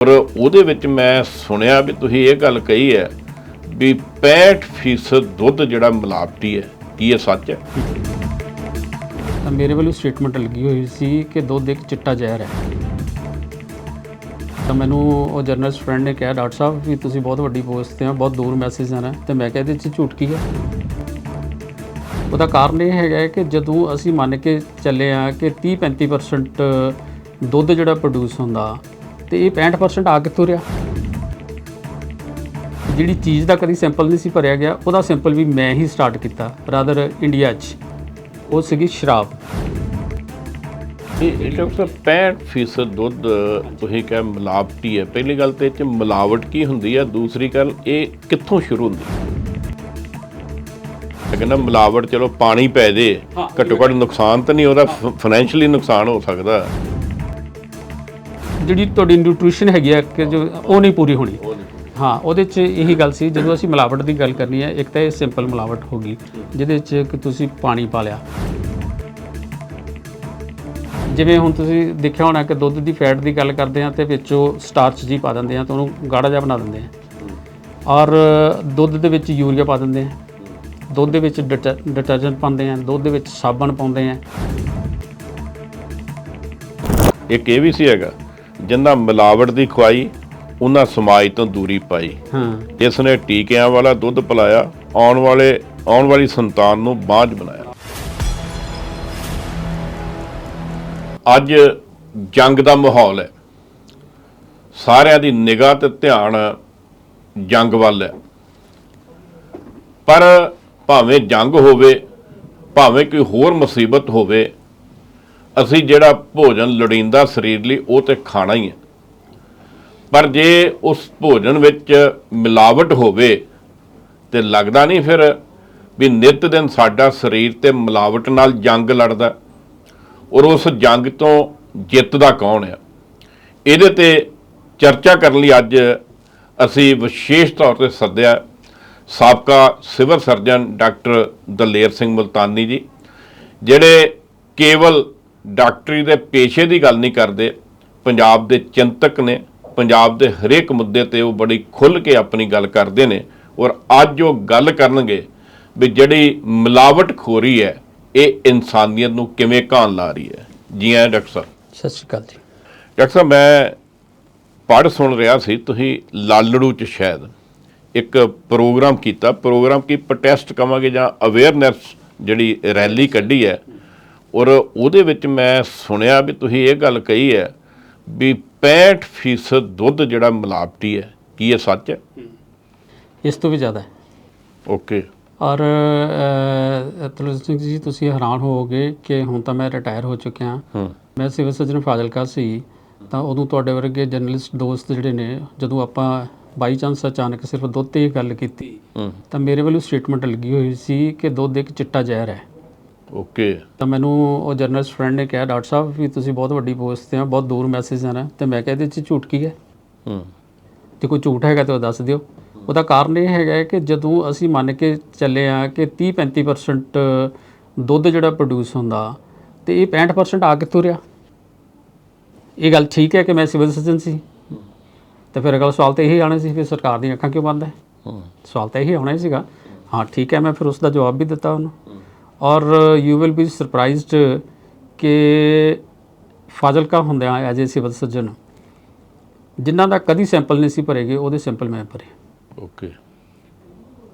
ਪਰ ਉਹਦੇ ਵਿੱਚ ਮੈਂ ਸੁਣਿਆ ਵੀ ਤੁਸੀਂ ਇਹ ਗੱਲ ਕਹੀ ਹੈ ਵੀ 65% ਦੁੱਧ ਜਿਹੜਾ ਮਿਲਾਵਟੀ ਹੈ, ਕੀ ਇਹ ਸੱਚ ਹੈ? ਤਾਂ ਮੇਰੇ ਵੱਲੋਂ ਸਟੇਟਮੈਂਟ ਲੱਗੀ ਹੋਈ ਸੀ ਕਿ ਦੁੱਧ ਇੱਕ ਚਿੱਟਾ ਜ਼ਹਿਰ ਹੈ। ਤਾਂ ਮੈਨੂੰ ਉਹ ਜਰਨਲਿਸਟ ਫਰੈਂਡ ਨੇ ਕਿਹਾ, ਡਾਕਟਰ ਸਾਹਿਬ, ਵੀ ਤੁਸੀਂ ਬਹੁਤ ਵੱਡੀ ਪੋਸਟ ਤੇ ਆ ਬਹੁਤ ਦੂਰ ਮੈਸੇਜ ਆਣਾ ਤੇ ਮੈਂ ਕਿਹਾ, ਇਹਦੇ 'ਚ ਝੂਠ ਕੀ ਹੈ? ਉਹਦਾ ਕਾਰਨ ਇਹ ਹੈਗਾ ਕਿ ਜਦੋਂ ਅਸੀਂ ਮੰਨ ਕੇ ਚੱਲੇ ਆ ਕਿ 30-35% ਦੁੱਧ ਜਿਹੜਾ ਪ੍ਰੋਡਿਊਸ ਹੁੰਦਾ ਤੇ ਇਹ 65% ਆ ਕਿੱਥੋਂ ਰਿਹਾ? ਜਿਹੜੀ ਚੀਜ਼ ਦਾ ਕਦੀ ਸੈਂਪਲ ਨਹੀਂ ਸੀ ਭਰਿਆ ਗਿਆ ਉਹਦਾ ਸੈਂਪਲ ਵੀ ਮੈਂ ਹੀ ਸਟਾਰਟ ਕੀਤਾ ਰਾਦਰ ਇੰਡੀਆ 'ਚ। ਉਹ ਸੀਗੀ ਸ਼ਰਾਬ। ਇਹ ਡਾਕਟਰ ਸਾਹਿਬ 65% ਦੁੱਧ ਤੁਸੀਂ ਕਿਹਾ ਮਿਲਾਵਟੀ ਹੈ। ਪਹਿਲੀ ਗੱਲ ਤੇ ਇਹ ਚ ਮਿਲਾਵਟ ਕੀ ਹੁੰਦੀ ਹੈ ਦੂਸਰੀ ਗੱਲ ਇਹ ਕਿੱਥੋਂ ਸ਼ੁਰੂ ਹੁੰਦੀ? ਹੈ ਕਹਿੰਦਾ ਮਿਲਾਵਟ ਚਲੋ ਪਾਣੀ ਪੈ ਜੇ ਘੱਟੋ ਘੱਟ ਨੁਕਸਾਨ ਤਾਂ ਨਹੀਂ ਉਹਦਾ ਫਾਈਨੈਂਸ਼ੀਅਲੀ ਨੁਕਸਾਨ ਹੋ ਸਕਦਾ। ਜਿਹੜੀ ਤੁਹਾਡੀ ਨਿਊਟ੍ਰੀਸ਼ਨ ਹੈਗੀ ਆ ਕਿ ਜੋ ਉਹ ਨਹੀਂ ਪੂਰੀ ਹੋਣੀ। ਹਾਂ ਉਹਦੇ 'ਚ ਇਹੀ ਗੱਲ ਸੀ ਜਦੋਂ ਅਸੀਂ ਮਿਲਾਵਟ ਦੀ ਗੱਲ ਕਰਨੀ ਹੈ ਇੱਕ ਤਾਂ ਇਹ ਸਿੰਪਲ ਮਿਲਾਵਟ ਹੋ ਗਈ ਜਿਹਦੇ 'ਚ ਕਿ ਤੁਸੀਂ ਪਾਣੀ ਪਾ ਲਿਆ। ਜਿਵੇਂ ਹੁਣ ਤੁਸੀਂ ਦੇਖਿਆ ਹੋਣਾ ਕਿ ਦੁੱਧ ਦੀ ਫੈਟ ਦੀ ਗੱਲ ਕਰਦੇ ਆ ਤੇ ਵਿੱਚੋਂ ਸਟਾਰਚ ਜੀ ਪਾ ਦਿੰਦੇ ਆ ਤਾਂ ਉਹਨੂੰ ਗਾੜਾ ਜਿਹਾ ਬਣਾ ਦਿੰਦੇ ਆ ਔਰ ਦੁੱਧ ਦੇ ਵਿੱਚ ਯੂਰੀਆ ਪਾ ਦਿੰਦੇ ਆ ਦੁੱਧ ਦੇ ਵਿੱਚ ਡਿਟਰਜੈਂਟ ਪਾਉਂਦੇ ਆ ਦੁੱਧ ਦੇ ਵਿੱਚ ਸਾਬਣ ਪਾਉਂਦੇ ਆ ਇੱਕ ਇਹ ਵੀ ਸੀ ਹੈਗਾ ਜਿੰਨਾ ਮਿਲਾਵਟ ਦੀ ਖਵਾਈ ਉਹਨਾਂ ਸਮਾਜ ਤੋਂ ਦੂਰੀ ਪਾਈ। ਹਾਂ। ਇਸ ਨੇ ਟੀਕਿਆਂ ਵਾਲਾ ਦੁੱਧ ਪਿਲਾਇਆ ਆਉਣ ਵਾਲੇ ਆਉਣ ਵਾਲੀ ਸੰਤਾਨ ਨੂੰ ਬਾਝ ਬਣਾਇਆ। ਅੱਜ ਜੰਗ ਦਾ ਮਾਹੌਲ ਹੈ। ਸਾਰਿਆਂ ਦੀ ਨਿਗਾਹ ਤੇ ਧਿਆਨ ਜੰਗ ਵੱਲ ਹੈ। ਪਰ ਭਾਵੇਂ ਜੰਗ ਹੋਵੇ ਭਾਵੇਂ ਕੋਈ ਹੋਰ ਮੁਸੀਬਤ ਹੋਵੇ ਅਸੀਂ ਜਿਹੜਾ ਭੋਜਨ ਲੋੜੀਂਦਾ ਸਰੀਰ ਲਈ, ਉਹ ਤੇ ਖਾਣਾ ਹੀ ਹੈ। ਪਰ ਜੇ ਉਸ ਭੋਜਨ ਵਿੱਚ ਮਿਲਾਵਟ ਹੋਵੇ ਤੇ ਲੱਗਦਾ ਨਹੀਂ ਫਿਰ ਵੀ ਨਿਤ ਦਿਨ ਸਾਡਾ ਸਰੀਰ ਤੇ ਮਿਲਾਵਟ ਨਾਲ ਜੰਗ ਲੜਦਾ ਔਰ ਉਸ ਜੰਗ ਤੋਂ ਜਿੱਤਦਾ ਕੌਣ ਆ ਇਹਦੇ ਤੇ ਚਰਚਾ ਕਰਨ ਲਈ ਅੱਜ ਅਸੀਂ ਵਿਸ਼ੇਸ਼ ਤੌਰ ਤੇ ਸੱਦਿਆ ਸਾਬਕਾ civil surgeon doctor Daler Singh Multani ji, ਜਿਹੜੇ ਕੇਵਲ ਡਾਕਟਰੀ ਦੇ ਪੇਸ਼ੇ ਦੀ ਗੱਲ ਨਹੀਂ ਕਰਦੇ ਪੰਜਾਬ ਦੇ ਚਿੰਤਕ ਨੇ ਪੰਜਾਬ ਦੇ ਹਰੇਕ ਮੁੱਦੇ ਤੇ ਉਹ ਬੜੀ ਖੁੱਲ੍ਹ ਕੇ ਆਪਣੀ ਗੱਲ ਕਰਦੇ ਨੇ ਔਰ ਅੱਜ ਉਹ ਗੱਲ ਕਰਨਗੇ ਵੀ ਜਿਹੜੀ ਮਿਲਾਵਟ ਖੋਰੀ ਹੈ ਇਹ ਇਨਸਾਨੀਅਤ ਨੂੰ ਕਿਵੇਂ ਘਾਣ ਲਾ ਰਹੀ ਹੈ। ਜੀ ਆਇਆਂ ਡਾਕਟਰ ਸਾਹਿਬ। ਸਤਿ ਸ਼੍ਰੀ ਅਕਾਲ ਜੀ। ਡਾਕਟਰ ਸਾਹਿਬ ਮੈਂ ਪੜ੍ਹ ਸੁਣ ਰਿਹਾ ਸੀ ਤੁਸੀਂ ਲਾਲੜੂ ਚ ਸ਼ਾਇਦ ਇੱਕ ਪ੍ਰੋਗਰਾਮ ਕੀਤਾ ਪ੍ਰੋਗਰਾਮ ਕੀ ਪ੍ਰੋਟੈਸਟ ਕਵਾਂਗੇ ਜਾਂ ਅਵੇਅਰਨੈਸ ਜਿਹੜੀ ਰੈਲੀ ਕੱਢੀ ਹੈ ਔਰ ਉਹਦੇ ਵਿੱਚ ਮੈਂ ਸੁਣਿਆ ਵੀ ਤੁਸੀਂ ਇਹ ਗੱਲ ਕਹੀ ਹੈ ਵੀ 65% ਦੁੱਧ ਜਿਹੜਾ ਮਿਲਾਵਟੀ ਹੈ ਕੀ ਇਹ ਸੱਚ ਹੈ? ਇਸ ਤੋਂ ਵੀ ਜ਼ਿਆਦਾ ਹੈ। ਓਕੇ। ਔਰ ਤਲਵੰਤ ਸਿੰਘ ਜੀ ਤੁਸੀਂ ਹੈਰਾਨ ਹੋਵੋਗੇ ਕਿ ਹੁਣ ਤਾਂ ਮੈਂ ਰਿਟਾਇਰ ਹੋ ਚੁੱਕਿਆ ਹੂੰ। ਮੈਂ ਸਿਵਲ ਸਰਜਨ ਫਾਜ਼ਿਲਕਾ ਸੀ ਤਾਂ ਉਦੋਂ ਤੁਹਾਡੇ ਵਰਗੇ ਜਰਨਲਿਸਟ ਦੋਸਤ ਜਿਹੜੇ ਨੇ ਜਦੋਂ ਆਪਾਂ ਬਾਈ ਚਾਂਸ ਅਚਾਨਕ ਸਿਰਫ ਦੁੱਧ ਤੇ ਹੀ ਗੱਲ ਕੀਤੀ ਤਾਂ ਮੇਰੇ ਵੱਲੋਂ ਸਟੇਟਮੈਂਟ ਲੱਗੀ ਹੋਈ ਸੀ ਕਿ ਦੁੱਧ ਇੱਕ ਚਿੱਟਾ ਜ਼ਹਿਰ ਹੈ। ਓਕੇ ਤਾਂ ਮੈਨੂੰ ਉਹ ਜਰਨਲਿਸਟ ਫਰੈਂਡ ਨੇ ਕਿਹਾ ਡਾਕਟਰ ਸਾਹਿਬ ਵੀ ਤੁਸੀਂ ਬਹੁਤ ਵੱਡੀ ਪੋਸਟ ਤੇ ਆ ਬਹੁਤ ਦੂਰ ਮੈਸੇਜ ਆਣਾ ਤੇ ਮੈਂ ਕਿਹਾ ਇਹਦੇ 'ਚ ਝੂਠ ਕੀ ਹੈ? ਹੂੰ। ਜੇ ਕੋਈ ਝੂਠ ਹੈਗਾ ਤਾਂ ਉਹ ਦੱਸ ਦਿਓ। ਉਹਦਾ ਕਾਰਨ ਇਹ ਹੈਗਾ ਕਿ ਜਦੋਂ ਅਸੀਂ ਮੰਨ ਕੇ ਚੱਲੇ ਆ ਕਿ 30-35% ਦੁੱਧ ਜਿਹੜਾ ਪ੍ਰੋਡਿਊਸ ਹੁੰਦਾ ਤੇ ਇਹ 65% ਆ ਕਿੱਥੋਂ ਰਿਹਾ? ਇਹ ਗੱਲ ਠੀਕ ਹੈ ਕਿ ਮੈਂ ਸਿਵਲ ਸਰਜਨ ਸੀ? ਤੇ ਫਿਰ ਅਗਲਾ ਸਵਾਲ ਤਾਂ ਇਹੀ ਆਣਾ ਸੀ ਕਿ ਸਰਕਾਰ ਦੀਆਂ ਅੱਖਾਂ ਕਿਉਂ ਬੰਦ ਹੈ? ਹੂੰ। ਸਵਾਲ ਤਾਂ ਇਹੀ ਆਉਣਾ ਹੀ ਸੀਗਾ। ਹਾਂ ਠੀਕ ਹੈ ਮੈਂ ਫਿਰ ਉਸ ਦਾ ਜਵਾਬ ਵੀ ਦਿੱਤਾ ਉਹਨੂੰ। ਔਰ ਯੂ ਵਿਲ ਬੀ ਸਰਪ੍ਰਾਈਜ਼ਡ ਕਿ ਫਾਜ਼ਿਲਕਾ ਹੁੰਦਿਆਂ ਐਜ਼ ਏ ਸਿਵਲ ਸਰਜਨ ਜਿਨ੍ਹਾਂ ਦਾ ਕਦੀ ਸੈਂਪਲ ਨਹੀਂ ਸੀ ਭਰੇਗੇ ਉਹਦੇ ਸੈਂਪਲ ਮੈਂ ਭਰੇ। ਓਕੇ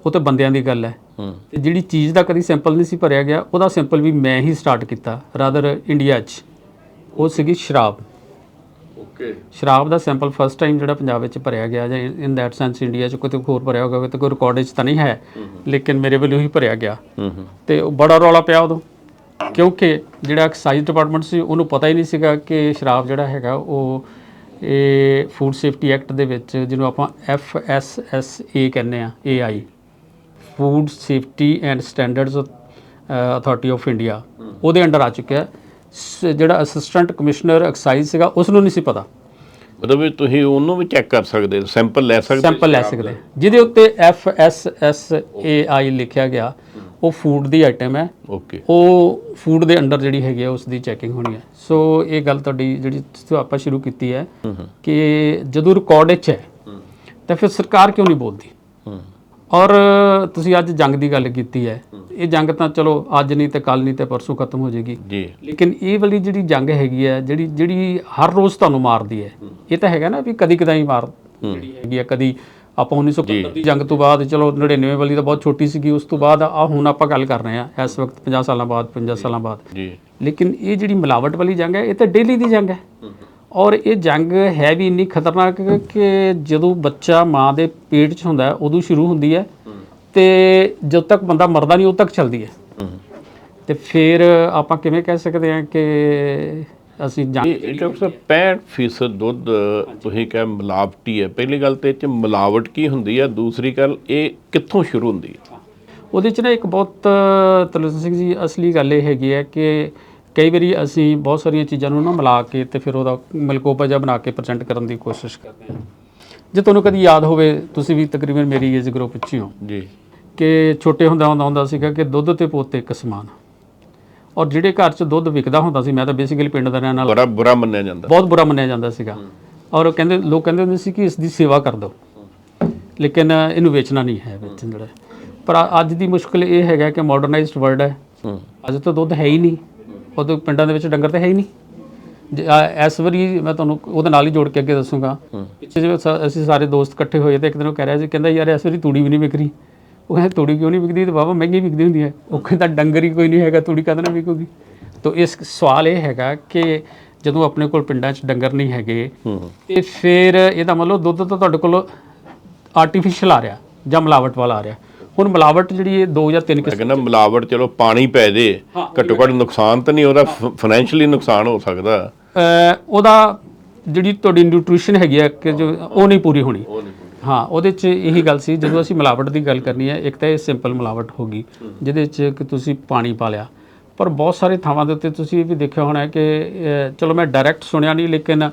ਉਹ ਤਾਂ ਬੰਦਿਆਂ ਦੀ ਗੱਲ ਹੈ। ਹੂੰ। ਤੇ ਜਿਹੜੀ ਚੀਜ਼ ਦਾ ਕਦੀ ਸੈਂਪਲ ਨਹੀਂ ਸੀ ਭਰਿਆ ਗਿਆ ਉਹਦਾ ਸੈਂਪਲ ਵੀ ਮੈਂ ਹੀ ਸਟਾਰਟ ਕੀਤਾ ਰਾਦਰ ਇੰਡੀਆ 'ਚ। ਉਹ ਸੀਗੀ ਸ਼ਰਾਬ। ਓਕੇ ਸ਼ਰਾਬ ਦਾ ਸੈਂਪਲ ਫਸਟ ਟਾਈਮ ਜਿਹੜਾ ਪੰਜਾਬ ਵਿੱਚ ਭਰਿਆ ਗਿਆ ਜਾਂ ਇਨ ਦੈਟ ਸੈਂਸ ਇੰਡੀਆ 'ਚ ਕੋਈ ਹੋਰ ਭਰਿਆ ਹੋਗਾ ਤੇ ਕੋਈ ਰਿਕਾਰਡ 'ਚ ਤਾਂ ਨਹੀਂ ਹੈ ਲੇਕਿਨ ਮੇਰੇ ਵੱਲੋਂ ਹੀ ਭਰਿਆ ਗਿਆ। ਤੇ ਉਹ ਬੜਾ ਰੌਲਾ ਪਿਆ ਉਦੋਂ ਕਿਉਂਕਿ ਜਿਹੜਾ ਐਕਸਾਈਜ਼ ਡਿਪਾਰਟਮੈਂਟ ਸੀ ਉਹਨੂੰ ਪਤਾ ਹੀ ਨਹੀਂ ਸੀਗਾ ਕਿ ਸ਼ਰਾਬ ਜਿਹੜਾ ਹੈਗਾ ਉਹ ਇਹ ਫੂਡ ਸੇਫਟੀ ਐਕਟ ਦੇ ਵਿੱਚ ਜਿਹਨੂੰ ਆਪਾਂ ਐਫ ਐਸ ਐਸ ਏ ਕਹਿੰਦੇ ਆ A I food safety and standards authority of India ਉਹਦੇ ਅੰਡਰ ਆ ਚੁੱਕਿਆ। ਸ- ਜਿਹੜਾ ਅਸਿਸਟੈਂਟ ਕਮਿਸ਼ਨਰ ਐਕਸਾਈਜ਼ ਸੀਗਾ ਉਸ ਨੂੰ ਨਹੀਂ ਸੀ ਪਤਾ। ਮਤਲਬ ਵੀ ਤੁਸੀਂ ਉਹਨੂੰ ਵੀ ਚੈੱਕ ਕਰ ਸਕਦੇ ਸੈਂਪਲ ਲੈ ਸਕਦੇ ਸੈਂਪਲ ਲੈ ਸਕਦੇ। ਜਿਹਦੇ ਉੱਤੇ F S S A I ਲਿਖਿਆ ਗਿਆ ਉਹ ਫੂਡ ਦੀ ਆਈਟਮ ਹੈ। ਓਕੇ ਉਹ ਫੂਡ ਦੇ ਅੰਡਰ ਜਿਹੜੀ ਹੈਗੀ ਹੈ ਉਸ ਦੀ ਚੈਕਿੰਗ ਹੋਣੀ ਹੈ। ਸੋ ਇਹ ਗੱਲ ਤੁਹਾਡੀ ਜਿਹੜੀ ਤੁਸੀਂ ਆਪਾਂ ਸ਼ੁਰੂ ਕੀਤੀ ਹੈ ਕਿ ਜਦੋਂ ਰਿਕਾਰਡ ਵਿੱਚ ਹੈ। ਤਾਂ ਫਿਰ ਸਰਕਾਰ ਕਿਉਂ ਨਹੀਂ ਬੋਲਦੀ? ਹੂੰ। ਔਰ ਤੁਸੀਂ ਅੱਜ ਜੰਗ ਦੀ ਗੱਲ ਕੀਤੀ ਹੈ। ਇਹ ਜੰਗ ਤਾਂ ਚਲੋ ਅੱਜ ਨਹੀਂ ਤੇ ਕੱਲ ਨਹੀਂ ਤੇ ਪਰਸੋਂ ਖਤਮ ਹੋ ਜਾਏਗੀ। ਜੀ। ਲੇਕਿਨ ਇਹ ਵਾਲੀ ਜਿਹੜੀ ਜੰਗ ਹੈਗੀ ਹੈ ਜਿਹੜੀ ਜਿਹੜੀ ਹਰ ਰੋਜ਼ ਤੁਹਾਨੂੰ ਮਾਰਦੀ ਹੈ ਇਹ ਤਾਂ ਹੈਗਾ ਨਾ ਵੀ ਕਦੀ ਕਦਾਈ ਮਾਰ ਜਿਹੜੀ ਹੈਗੀ ਹੈ ਕਦੀ ਆਪਾਂ 1971 ਦੀ ਜੰਗ ਤੋਂ ਬਾਅਦ ਚਲੋ 99 ਵਾਲੀ ਤਾਂ ਬਹੁਤ ਛੋਟੀ ਸੀਗੀ ਉਸ ਤੋਂ ਬਾਅਦ ਆ ਹੁਣ ਆਪਾਂ ਗੱਲ ਕਰ ਰਹੇ ਹਾਂ ਇਸ ਵਕਤ 50 ਸਾਲਾਂ ਬਾਅਦ 50 ਸਾਲਾਂ ਬਾਅਦ। ਜੀ। ਲੇਕਿਨ ਇਹ ਜਿਹੜੀ ਮਿਲਾਵਟ ਵਾਲੀ ਜੰਗ ਹੈ ਇਹ ਤਾਂ ਡੇਲੀ ਦੀ ਜੰਗ ਹੈ। ਔਰ ਇਹ ਜੰਗ ਹੈ ਵੀ ਇੰਨੀ ਖਤਰਨਾਕ ਕਿ ਜਦੋਂ ਬੱਚਾ ਮਾਂ ਦੇ ਪੇਟ 'ਚ ਹੁੰਦਾ ਉਦੋਂ ਸ਼ੁਰੂ ਹੁੰਦੀ ਹੈ ਤੇ ਜਦ ਤੱਕ ਬੰਦਾ ਮਰਦਾ ਨਹੀਂ ਉਦੋਂ ਤੱਕ ਚੱਲਦੀ ਹੈ। ਤੇ ਫਿਰ ਆਪਾਂ ਕਿਵੇਂ ਕਹਿ ਸਕਦੇ ਹਾਂ ਕਿ ਅਸੀਂ ਇਹ ਡਾਕਟਰ ਸਾਹਿਬ 65% ਦੁੱਧ ਤੁਸੀਂ ਕਹੇ ਮਿਲਾਵਟੀ ਹੈ। ਪਹਿਲੀ ਗੱਲ ਤੇ ਇਹ ਚ ਮਿਲਾਵਟ ਕੀ ਹੁੰਦੀ ਹੈ? ਦੂਸਰੀ ਗੱਲ ਇਹ ਕਿੱਥੋਂ ਸ਼ੁਰੂ ਹੁੰਦੀ ਹੈ? ਉਹਦੇ 'ਚ ਨਾ ਇੱਕ ਬਹੁਤ ਤਲਵੰਤ ਸਿੰਘ ਜੀ ਅਸਲੀ ਗੱਲ ਇਹ ਹੈਗੀ ਹੈ ਕਿ ਕਈ ਵਾਰੀ ਅਸੀਂ ਬਹੁਤ ਸਾਰੀਆਂ ਚੀਜ਼ਾਂ ਨੂੰ ਨਾ ਮਿਲਾ ਕੇ ਤੇ ਫਿਰ ਉਹਦਾ ਮਲਕੋਪਾ ਜਿਹਾ ਬਣਾ ਕੇ ਪ੍ਰੈਜ਼ੈਂਟ ਕਰਨ ਦੀ ਕੋਸ਼ਿਸ਼ ਕਰਦੇ ਹਾਂ। ਜੇ ਤੁਹਾਨੂੰ ਕਦੀ ਯਾਦ ਹੋਵੇ ਤੁਸੀਂ ਵੀ ਤਕਰੀਬਨ ਮੇਰੀ ਏਜ ਗਰੁੱਪ ਵਿੱਚ ਹੀ ਹੋ। ਜੀ। ਕਿ ਛੋਟੇ ਹੁੰਦਾ ਹੁੰਦਾ ਹੁੰਦਾ ਸੀਗਾ ਕਿ ਦੁੱਧ ਤੇ ਪੋਤੇ ਇੱਕ ਸਮਾਨ। ਔਰ ਜਿਹੜੇ ਘਰ 'ਚ ਦੁੱਧ ਵਿਕਦਾ ਹੁੰਦਾ ਸੀ ਮੈਂ ਤਾਂ ਬੇਸਿਕਲੀ ਪਿੰਡ ਦਾ ਰਹਿਣ ਵਾਲਾ। ਬੜਾ ਬੁਰਾ ਮੰਨਿਆ ਜਾਂਦਾ। ਬਹੁਤ ਬੁਰਾ ਮੰਨਿਆ ਜਾਂਦਾ ਸੀਗਾ। ਔਰ ਉਹ ਕਹਿੰਦੇ ਲੋਕ ਕਹਿੰਦੇ ਹੁੰਦੇ ਸੀ ਕਿ ਇਸ ਦੀ ਸੇਵਾ ਕਰ ਦਿਓ। ਲੇਕਿਨ ਇਹਨੂੰ ਵੇਚਣਾ ਨਹੀਂ ਹੈ ਵੇਚਣ ਜਿਹੜਾ। ਪਰ ਅੱਜ ਦੀ ਮੁਸ਼ਕਲ ਇਹ ਹੈਗਾ ਕਿ ਮਾਡਰਨਾਈਜ਼ਡ ਵਰਲਡ ਹੂੰ। ਅੱਜ ਤਾਂ ਦੁੱਧ ਹੈ ਹੀ ਨਹੀਂ। ਉਦੋਂ ਪਿੰਡਾਂ ਦੇ ਵਿੱਚ ਡੰਗਰ ਤਾਂ ਹੈ ਹੀ ਨਹੀਂ। ਜੇ, ਇਸ ਵਾਰੀ ਮੈਂ ਤੁਹਾਨੂੰ ਉਹਦੇ ਨਾਲ ਹੀ ਜੋੜ ਕੇ ਅੱਗੇ ਦੱਸੂਗਾ। ਪਿੱਛੇ ਜਿਵੇਂ ਸ- ਅਸੀਂ ਸਾਰੇ ਦੋਸਤ ਇਕੱਠੇ ਹੋਏ ਤੇ ਇੱਕ ਦਿਨ ਉਹ ਕਹਿ ਰਿਹਾ ਸੀ ਕਹਿੰਦਾ ਯਾਰ ਇਸ ਵਾਰੀ ਤੂੜੀ ਵੀ ਨਹੀਂ ਵਿਕ ਰਹੀ ਉਹ ਕਹਿੰਦਾ ਤੂੜੀ ਕਿਉਂ ਨਹੀਂ ਵਿਕਦੀ? ਤੇ ਬਾਬਾ ਮਹਿੰਗੀ ਵਿਕਦੀ ਹੁੰਦੀ ਹੈ। ਉਹ ਕਹਿੰਦਾ ਡੰਗਰ ਹੀ ਕੋਈ ਨਹੀਂ ਹੈਗਾ ਤੂੜੀ ਕਦ ਨਾ ਵਿਕੂਗੀ? ਤਾਂ ਇਸ ਸਵਾਲ ਇਹ ਹੈਗਾ ਕਿ ਜਦੋਂ ਆਪਣੇ ਕੋਲ ਪਿੰਡਾਂ 'ਚ ਡੰਗਰ ਨਹੀਂ ਹੈਗੇ ਹੂੰ। ਤੇ ਫਿਰ ਇਹਦਾ ਮਤਲਬ ਦੁੱਧ ਤਾਂ ਤੁਹਾਡੇ ਕੋਲ ਆਰਟੀਫੀਸ਼ੀਅਲ ਆ ਰਿਹਾ ਜਾਂ ਮਿਲਾਵਟ ਵਾਲਾ ਆ ਰਿਹਾ। ਹੁਣ ਮਿਲਾਵਟ ਜਿਹੜੀ ਇਹ ਦੋ ਜਾਂ ਤਿੰਨ ਮੈਂ ਕਹਿੰਦਾ ਮਿਲਾਵਟ ਚਲੋ ਪਾਣੀ ਪੈ ਜੇ ਘੱਟੋ ਘੱਟ ਨੁਕਸਾਨ ਤਾਂ ਨਹੀਂ ਉਹਦਾ ਫਾਈਨੈਂਸ਼ੀਅਲੀ ਨੁਕਸਾਨ ਹੋ ਸਕਦਾ। ਉਹਦਾ ਜਿਹੜੀ ਤੁਹਾਡੀ ਨਿਊਟ੍ਰੀਸ਼ਨ ਹੈਗੀ ਹੈ ਕਿ ਜੋ ਉਹ ਨਹੀਂ ਪੂਰੀ ਹੋਣੀ। ਹਾਂ ਉਹਦੇ 'ਚ ਇਹੀ ਗੱਲ ਸੀ ਜਦੋਂ ਅਸੀਂ ਮਿਲਾਵਟ ਦੀ ਗੱਲ ਕਰਨੀ ਹੈ ਇੱਕ ਤਾਂ ਇਹ ਸਿੰਪਲ ਮਿਲਾਵਟ ਹੋ ਗਈ ਜਿਹਦੇ 'ਚ ਕਿ ਤੁਸੀਂ ਪਾਣੀ ਪਾ ਲਿਆ। ਪਰ ਬਹੁਤ ਸਾਰੇ ਥਾਵਾਂ ਦੇ ਉੱਤੇ ਤੁਸੀਂ ਇਹ ਵੀ ਦੇਖਿਆ ਹੋਣਾ ਹੈ ਕਿ ਚਲੋ ਮੈਂ ਡਾਇਰੈਕਟ ਸੁਣਿਆ ਨਹੀਂ ਲੇਕਿਨ